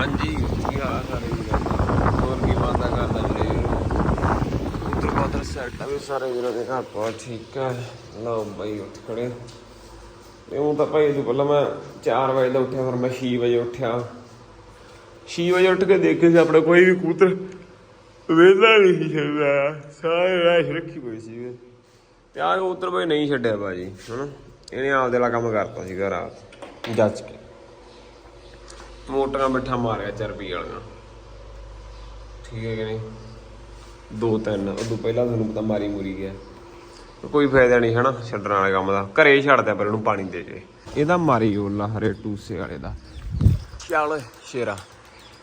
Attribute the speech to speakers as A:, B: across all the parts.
A: ਹਾਂਜੀ, ਕੀ ਹਾਲ ਆ ਸਾਰੇ ਵੀਰਾਂ ਹੋਰ ਕੀ ਬਾਤਾਂ ਕਰਦਾ ਵੀਰੇ? ਉਧਰ ਬਾਦਰ ਸੈਟ ਆ। ਵੀ ਸਾਰੇ ਵੀਰਾਂ ਦੇ ਘਰ ਪਾ ਠੀਕ ਆ। ਲਓ ਬਾਈ, ਉੱਠ ਖੜੇ। ਤੇ ਤਾਂ ਭਾਈ ਤੋਂ ਪਹਿਲਾਂ ਮੈਂ 4 ਵਜੇ ਦਾ ਉੱਠਿਆ, ਫਿਰ ਮੈਂ 6 ਵਜੇ ਉੱਠਿਆ। 6 ਵਜੇ ਉੱਠ ਕੇ ਦੇਖੇ ਸੀ ਆਪਣਾ ਕੋਈ ਵੀ ਕਬੂਤਰ। ਵੇਲਾ ਨਹੀਂ ਸੀ ਸਾਰੇ ਰਾਸ਼ ਰੱਖੀ ਹੋਈ ਸੀ ਤੇ ਆਹ ਉਤਰ ਭਾਈ ਨਹੀਂ ਛੱਡਿਆ ਬਾਜੀ ਹਨਾ? ਇਹਨੇ ਆਪਦੇ ਵਾਲਾ ਕੰਮ ਕਰਤਾ ਸੀਗਾ ਰਾਤ, ਜੱਜ ਕੇ। ਮੋਟਰਾਂ ਮਿੱਠਾ ਮਾਰਿਆ ਚਰਬੀ ਵਾਲੀਆਂ। ਠੀਕ ਹੈ ਕਿ ਨਹੀਂ? ਦੋ ਤਿੰਨ, ਉਦੋਂ ਪਹਿਲਾਂ ਤੁਹਾਨੂੰ ਪਤਾ ਮਾਰੀ ਮੁਰੀ ਗਿਆ। ਕੋਈ ਫਾਇਦਾ ਨਹੀਂ, ਹਨਾ, ਛੱਡਣ ਵਾਲੇ ਕੰਮ ਦਾ। ਘਰੇ ਹੀ ਛੱਡਦਾ, ਪਰ ਉਹਨੂੰ ਪਾਣੀ ਦੇ ਜੇ। ਇਹਦਾ ਮਾਰੀ ਓਲਾ ਹਰੇ ਟੂਸੇ ਵਾਲੇ ਦਾ। ਚੱਲ, ਸ਼ੇਰਾ,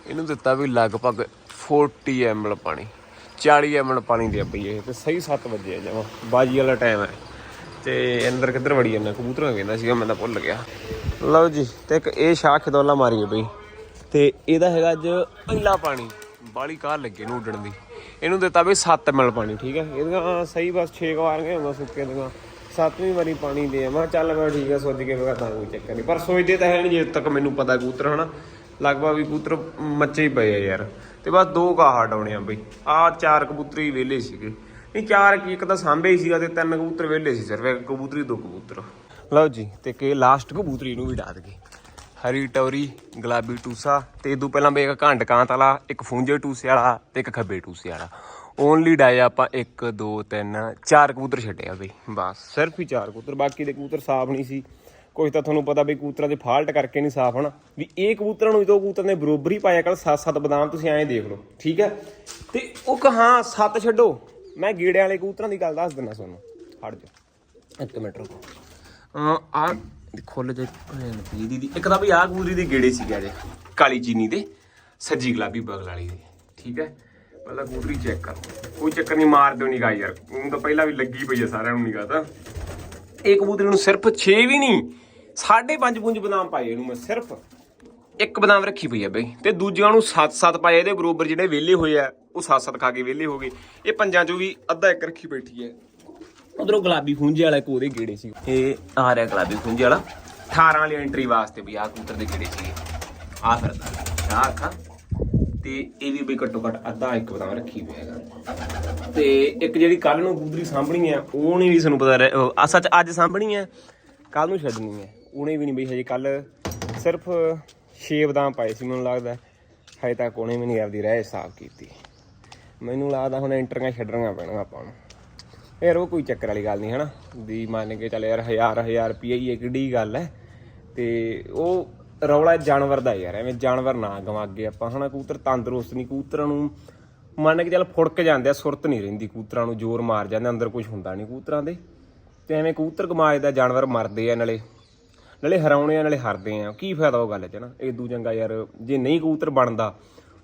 A: ਇਹਨੂੰ ਦਿੱਤਾ ਵੀ ਲਗਭਗ 40 ml ਪਾਣੀ। 40 ml ਪਾਣੀ ਦੇ ਪਈ ਇਹ ਤੇ ਸਹੀ 7 ਵਜੇ ਆ ਜਾਵਾ ਬਾਜੀ ਵਾਲਾ ਟਾਈਮ ਹੈ। ਤੇ ਅੰਦਰ ਕਿੱਧਰ ਵੜੀ ਜਾਂਦਾ? ਕਬੂਤਰਾਂ ਕਹਿੰਦਾ ਸੀਗਾ, ਮੈਂ ਤਾਂ ਭੁੱਲ ਗਿਆ। ਲਓ ਜੀ, ਤੇ ਇੱਕ ਇਹ ਸ਼ਾਹ ਖਦੋਲਾ ਮਾਰੀ ਹੈ ਬਈ। ਤੇ ਇਹਦਾ ਹੈਗਾ ਅੱਜ ਪਹਿਲਾ ਪਾਣੀ, ਬਾਲੀ ਕਾਰ ਲੱਗੇ ਨੂੰ ਉੱਡਣ ਦੀ। ਇਹਨੂੰ ਦਿੱਤਾ ਬਈ 7 ml ਪਾਣੀ, ਠੀਕ ਹੈ? ਇਹਦਾ ਸਹੀ ਬਸ 6 ਵਾਰ ਗਏ ਹੁੰਦਾ ਸੁੱਕੇ ਦੀਆਂ। ਸੱਤਵੀਂ ਵਾਰੀ ਪਾਣੀ ਦੇ ਮੈਂ ਚੱਲ ਮੈਂ ਠੀਕ ਹੈ, ਸੋਚ ਕੇ ਮੈਂ ਤਾਂ ਕੋਈ ਚੱਕਰ ਨਹੀਂ। ਪਰ ਸੋਚਦੇ ਤਾਂ ਹੈ ਨਹੀਂ ਜੇ ਤੱਕ ਮੈਨੂੰ ਪਤਾ ਕਬੂਤਰ, ਹਨਾ? ਲਗਭਗ ਵੀ ਕੂਤਰ ਮੱਚੇ ਹੀ ਪਏ ਆ ਯਾਰ। ਤੇ ਬਸ ਦੋ ਕਾਹ ਡਾਉਣੇ ਆ ਬਈ। ਆ ਚਾਰ ਕਬੂਤਰ ਹੀ ਵਿਹਲੇ ਸੀਗੇ। ਨਹੀਂ, ਚਾਰ ਇੱਕ ਤਾਂ ਸਾਂਭੇ ਹੀ ਸੀਗਾ ਤੇ ਤਿੰਨ ਕਬੂਤਰ ਵਿਹਲੇ ਸੀ ਸਿਰਫ, ਇੱਕ ਕਬੂਤਰੀ ਦੋ ਕਬੂਤਰ। ਲਓ ਜੀ, ਤੇ ਕੇ ਲਾਸਟ ਕਬੂਤਰੀ ਨੂੰ ਵੀ ਡਾ ਦਗੇ ਹਰੀ ਟੌਰੀ, ਗੁਲਾਬੀ ਟੂਸਾ, ਤੇ ਇਦੋਂ ਪਹਿਲਾਂ ਬਈ ਇੱਕ ਘੰਟ ਕਾਂਤ ਵਾਲਾ ਇੱਕ ਫੁੰਜੇ ਟੂਸੇ ਵਾਲਾ ਤੇ ਇੱਕ ਖੱਬੇ ਟੂਸੇ ਵਾਲਾ। ਓਨਲੀ ਡਾਇਆ ਆਪਾਂ 1 2 3 ਚਾਰ ਕਬੂਤਰ ਛੱਡਿਆ ਬਈ, ਬਸ। ਸਿਰਫ ਹੀ ਚਾਰ ਕਬੂਤਰ, ਬਾਕੀ ਦੇ ਕਬੂਤਰ ਸਾਫ਼ ਨਹੀਂ ਸੀ। ਕੁਝ ਤਾਂ ਤੁਹਾਨੂੰ ਪਤਾ ਬਈ ਕਬੂਤਰਾਂ ਦੇ ਫਾਲਟ ਕਰਕੇ ਨਹੀਂ ਸਾਫ਼ ਹਨਾ। ਵੀ ਇਹ ਕਬੂਤਰਾਂ ਨੂੰ ਜਦੋਂ ਕਬੂਤਰ ਨੇ ਬਰੋਬਰ ਹੀ ਪਾਇਆ ਕੱਲ 7-7 ਬਦਾਮ ਤੁਸੀਂ ਐਂ ਦੇਖ ਲਓ, ਠੀਕ ਹੈ? ਤੇ ਉਹ ਕਹਾਂ ਸੱਤ ਛੱਡੋ। ਮੈਂ ਗੀੜਿਆਂ ਵਾਲੇ ਕਬੂਤਰਾਂ ਦੀ ਗੱਲ ਦੱਸ ਦਿੰਦਾ ਤੁਹਾਨੂੰ। ਹਟ ਜਾ ਇੱਕ ਮਿੰਟ ਰੁਕੋ। ਆ ਆ ਖੁੱਲ ਜੇ ਦੀ ਇੱਕ ਤਾਂ ਵੀ ਆ ਕਬੂਤਰੀ ਦੇ ਗੇੜੇ ਸੀਗੇ ਜੇ ਕਾਲੀ ਚੀਨੀ ਦੇ, ਸੱਜੀ ਗੁਲਾਬੀ ਬਗਲ ਵਾਲੀ ਦੇ, ਠੀਕ ਹੈ? ਪਹਿਲਾਂ ਕਬੂਤਰੀ ਚੈੱਕ ਕਰੋ। ਕੋਈ ਚੱਕਰ ਨਹੀਂ, ਮਾਰ ਦਿਓ ਨਿਗਾਹ ਯਾਰ। ਉਹ ਤਾਂ ਪਹਿਲਾਂ ਵੀ ਲੱਗੀ ਪਈ ਹੈ ਸਾਰਿਆਂ ਨੂੰ ਨਿਗਾ ਤਾਂ। ਇਹ ਕਬੂਤਰੀ ਨੂੰ ਸਿਰਫ 6 ਵੀ ਨਹੀਂ 5.5 ਪੁੰਜ ਬਦਾਮ ਪਾਏ ਇਹਨੂੰ ਮੈਂ, ਸਿਰਫ। ਇੱਕ ਬਦਾਮ ਰੱਖੀ ਪਈ ਹੈ ਬਈ, ਤੇ ਦੂਜਿਆਂ ਨੂੰ 7-7 ਪਾਏ ਇਹਦੇ ਬਰੋਬਰ ਜਿਹੜੇ ਵਿਹਲੇ ਹੋਏ ਆ, ਉਹ 7-7 ਖਾ ਕੇ ਵਿਹਲੇ ਹੋ ਗਏ। ਇਹ ਪੰਜਾਂ ਚੋਂ ਵੀ ਅੱਧਾ ਇੱਕ ਰੱਖੀ ਬੈਠੀ ਹੈ। ਉਧਰੋਂ ਗੁਲਾਬੀ ਖੁੰਝੇ ਵਾਲਾ ਇੱਕ ਉਹਦੇ ਗੇੜੇ ਸੀ? ਇਹ ਆ ਰਿਹਾ ਗੁਲਾਬੀ ਖੁੰਝੇ ਵਾਲਾ। 18 ਵਾਲੀ ਐਂਟਰੀ ਵਾਸਤੇ ਵੀ ਆ ਕਬੂਤਰ ਦੇ ਗੇੜੇ ਸੀਗੇ? ਆ ਫਿਰਦਾ ਸ਼ਾਹ ਅੱਖਾਂ। ਤੇ ਇਹ ਵੀ ਬਈ ਘੱਟੋ ਘੱਟ ਅੱਧਾ ਇੱਕ ਬਦਾਮ ਰੱਖੀ ਹੋਈ ਹੈਗਾ। ਤੇ ਇੱਕ ਜਿਹੜੀ ਕੱਲ ਨੂੰ ਕਬੂਤਰੀ ਸਾਂਭਣੀ ਹੈ ਉਹਨੇ ਵੀ ਸਾਨੂੰ ਪਤਾ ਰਹਿ- ਆ ਸੱਚ ਅੱਜ ਸਾਂਭਣੀ ਹੈ ਕੱਲ ਨੂੰ ਛੱਡਣੀ ਹੈ ਉਹਨੇ ਵੀ ਨਹੀਂ ਬਈ ਹਜੇ ਕੱਲ ਸਿਰਫ 6 ਬਦਾਮ ਪਾਏ ਸੀ ਮੈਨੂੰ ਲੱਗਦਾ। ਹਜੇ ਤੱਕ ਉਹਨੇ ਵੀ ਨਹੀਂ ਆਪਦੀ ਰਹਿ ਸਾਫ਼ ਕੀਤੀ। ਮੈਨੂੰ ਲੱਗਦਾ ਹੁਣ ਐਂਟਰੀਆਂ ਛੱਡਣੀਆਂ ਪੈਣਗੀਆਂ ਆਪਾਂ ਨੂੰ। ਯਾਰ ਉਹ ਕੋਈ ਚੱਕਰ ਵਾਲੀ ਗੱਲ ਨਹੀਂ, ਹਨਾ? ਵੀ ਮੰਨ ਕੇ ਚੱਲ ਯਾਰ ਹਜ਼ਾਰ ਹਜ਼ਾਰ ਰੁਪਈਆ ਹੀ ਇਹ ਕਿੱਡੀ ਗੱਲ ਹੈ। ਤੇ ਉਹ ਰੌਲਾ ਜਾਨਵਰ ਦਾ ਯਾਰ, ਐਵੇਂ ਜਾਨਵਰ ਨਾ ਗਵਾਗੇ ਆਪਾਂ, ਹਨਾ? ਕਬੂਤਰ ਤੰਦਰੁਸਤ ਨਹੀਂ, ਕਬੂਤਰਾਂ ਨੂੰ ਮੰਨ ਕੇ ਚੱਲ ਫੁੜਕ ਜਾਂਦੇ ਆ, ਸੁਰਤ ਨਹੀਂ ਰਹਿੰਦੀ, ਕਬੂਤਰਾਂ ਨੂੰ ਜ਼ੋਰ ਮਾਰ ਜਾਂਦੇ, ਅੰਦਰ ਕੁਝ ਹੁੰਦਾ ਨਹੀਂ ਕਬੂਤਰਾਂ ਦੇ। ਤੇ ਐਵੇਂ ਕਬੂਤਰ ਗਮਾਜ ਦਾ ਜਾਨਵਰ ਮਰਦੇ ਆ, ਨਾਲੇ ਨਾਲੇ ਹਰਾਉਣੇ ਆ, ਨਾਲੇ ਹਰਦੇ ਆ। ਕੀ ਫਾਇਦਾ ਉਹ ਗੱਲ 'ਚ ਨਾ ਇਹ ਦੂ ਚੰਗਾ ਯਾਰ, ਜੇ ਨਹੀਂ ਕਬੂਤਰ ਬਣਦਾ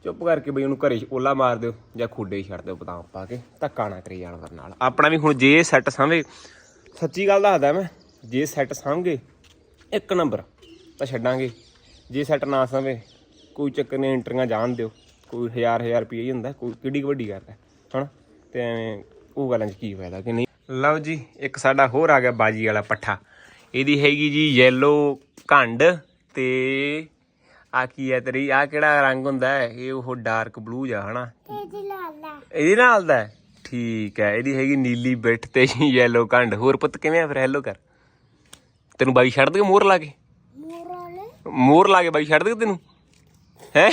A: ਚੁੱਪ ਕਰਕੇ ਬਈ ਉਹਨੂੰ ਘਰੇ ਓਲਾ ਮਾਰ ਦਿਓ ਜਾਂ ਖੁੱਡੇ ਹੀ ਛੱਡ ਦਿਓ ਬਦਾਮ ਪਾ ਕੇ, ਧੱਕਾ ਨਾ ਕਰੇ ਜਾਨਵਰ ਨਾਲ। ਆਪਣਾ ਵੀ ਹੁਣ ਜੇ ਸੈੱਟ ਸਾਂਭੇ, ਸੱਚੀ ਗੱਲ ਦੱਸਦਾ ਮੈਂ, ਜੇ ਸੈੱਟ ਸਾਂਭਗੇ, ਇੱਕ ਨੰਬਰ ਤਾਂ ਛੱਡਾਂਗੇ। ਜੇ ਸੈੱਟ ਨਾ ਸਾਂਭੇ, ਕੋਈ ਚੱਕਰ ਨਹੀਂ, ਐਂਟਰੀਆਂ ਜਾਣ ਦਿਓ। ਕੋਈ ਹਜ਼ਾਰ ਹਜ਼ਾਰ ਰੁਪਏ ਹੀ ਹੁੰਦਾ, ਕੋਈ ਕਿੱਡੀ ਕੁ ਵੱਡੀ ਗੱਲ ਹੈ, ਹਨਾ? ਤੇ ਐਵੇਂ ਉਹ ਗੱਲਾਂ 'ਚ ਕੀ ਫਾਇਦਾ ਕਿ ਨਹੀਂ? ਲਓ ਜੀ, ਇੱਕ ਸਾਡਾ ਹੋਰ ਆ ਗਿਆ ਬਾਜੀ ਵਾਲਾ ਪੱਠਾ। ਇਹਦੀ ਹੈਗੀ ਜੀ ਯੈਲੋ ਘੰਡ ਤੇ ਆ ਕੀ ਹੈ ਤੇਰੀ? ਆ ਕਿਹੜਾ ਰੰਗ ਹੁੰਦਾ ਹੈ ਇਹ ਉਹ ਡਾਰਕ ਬਲੂ ਜਾ ਹਨਾ? ਇਹਦੇ ਨਾਲ ਦਾ? ਹੈ? ਠੀਕ ਹੈ ਇਹਦੀ ਹੈਗੀ ਨੀਲੀ ਬਿੱਠ ਤੇ ਯੈਲੋ ਘੰਡ ਹੋਰ ਪੁੱਤ ਕਿਵੇਂ ਆ ਫਿਰ? ਹੈਲੋ ਕਰ। ਤੈਨੂੰ ਬਾਈ ਛੱਡ ਦੇ ਮੋਹਰ ਲਾ ਕੇ? ਮੋਹਰ ਲਾ ਕੇ ਬਾਈ ਛੱਡ ਦੇ ਤੈਨੂੰ? ਹੈ?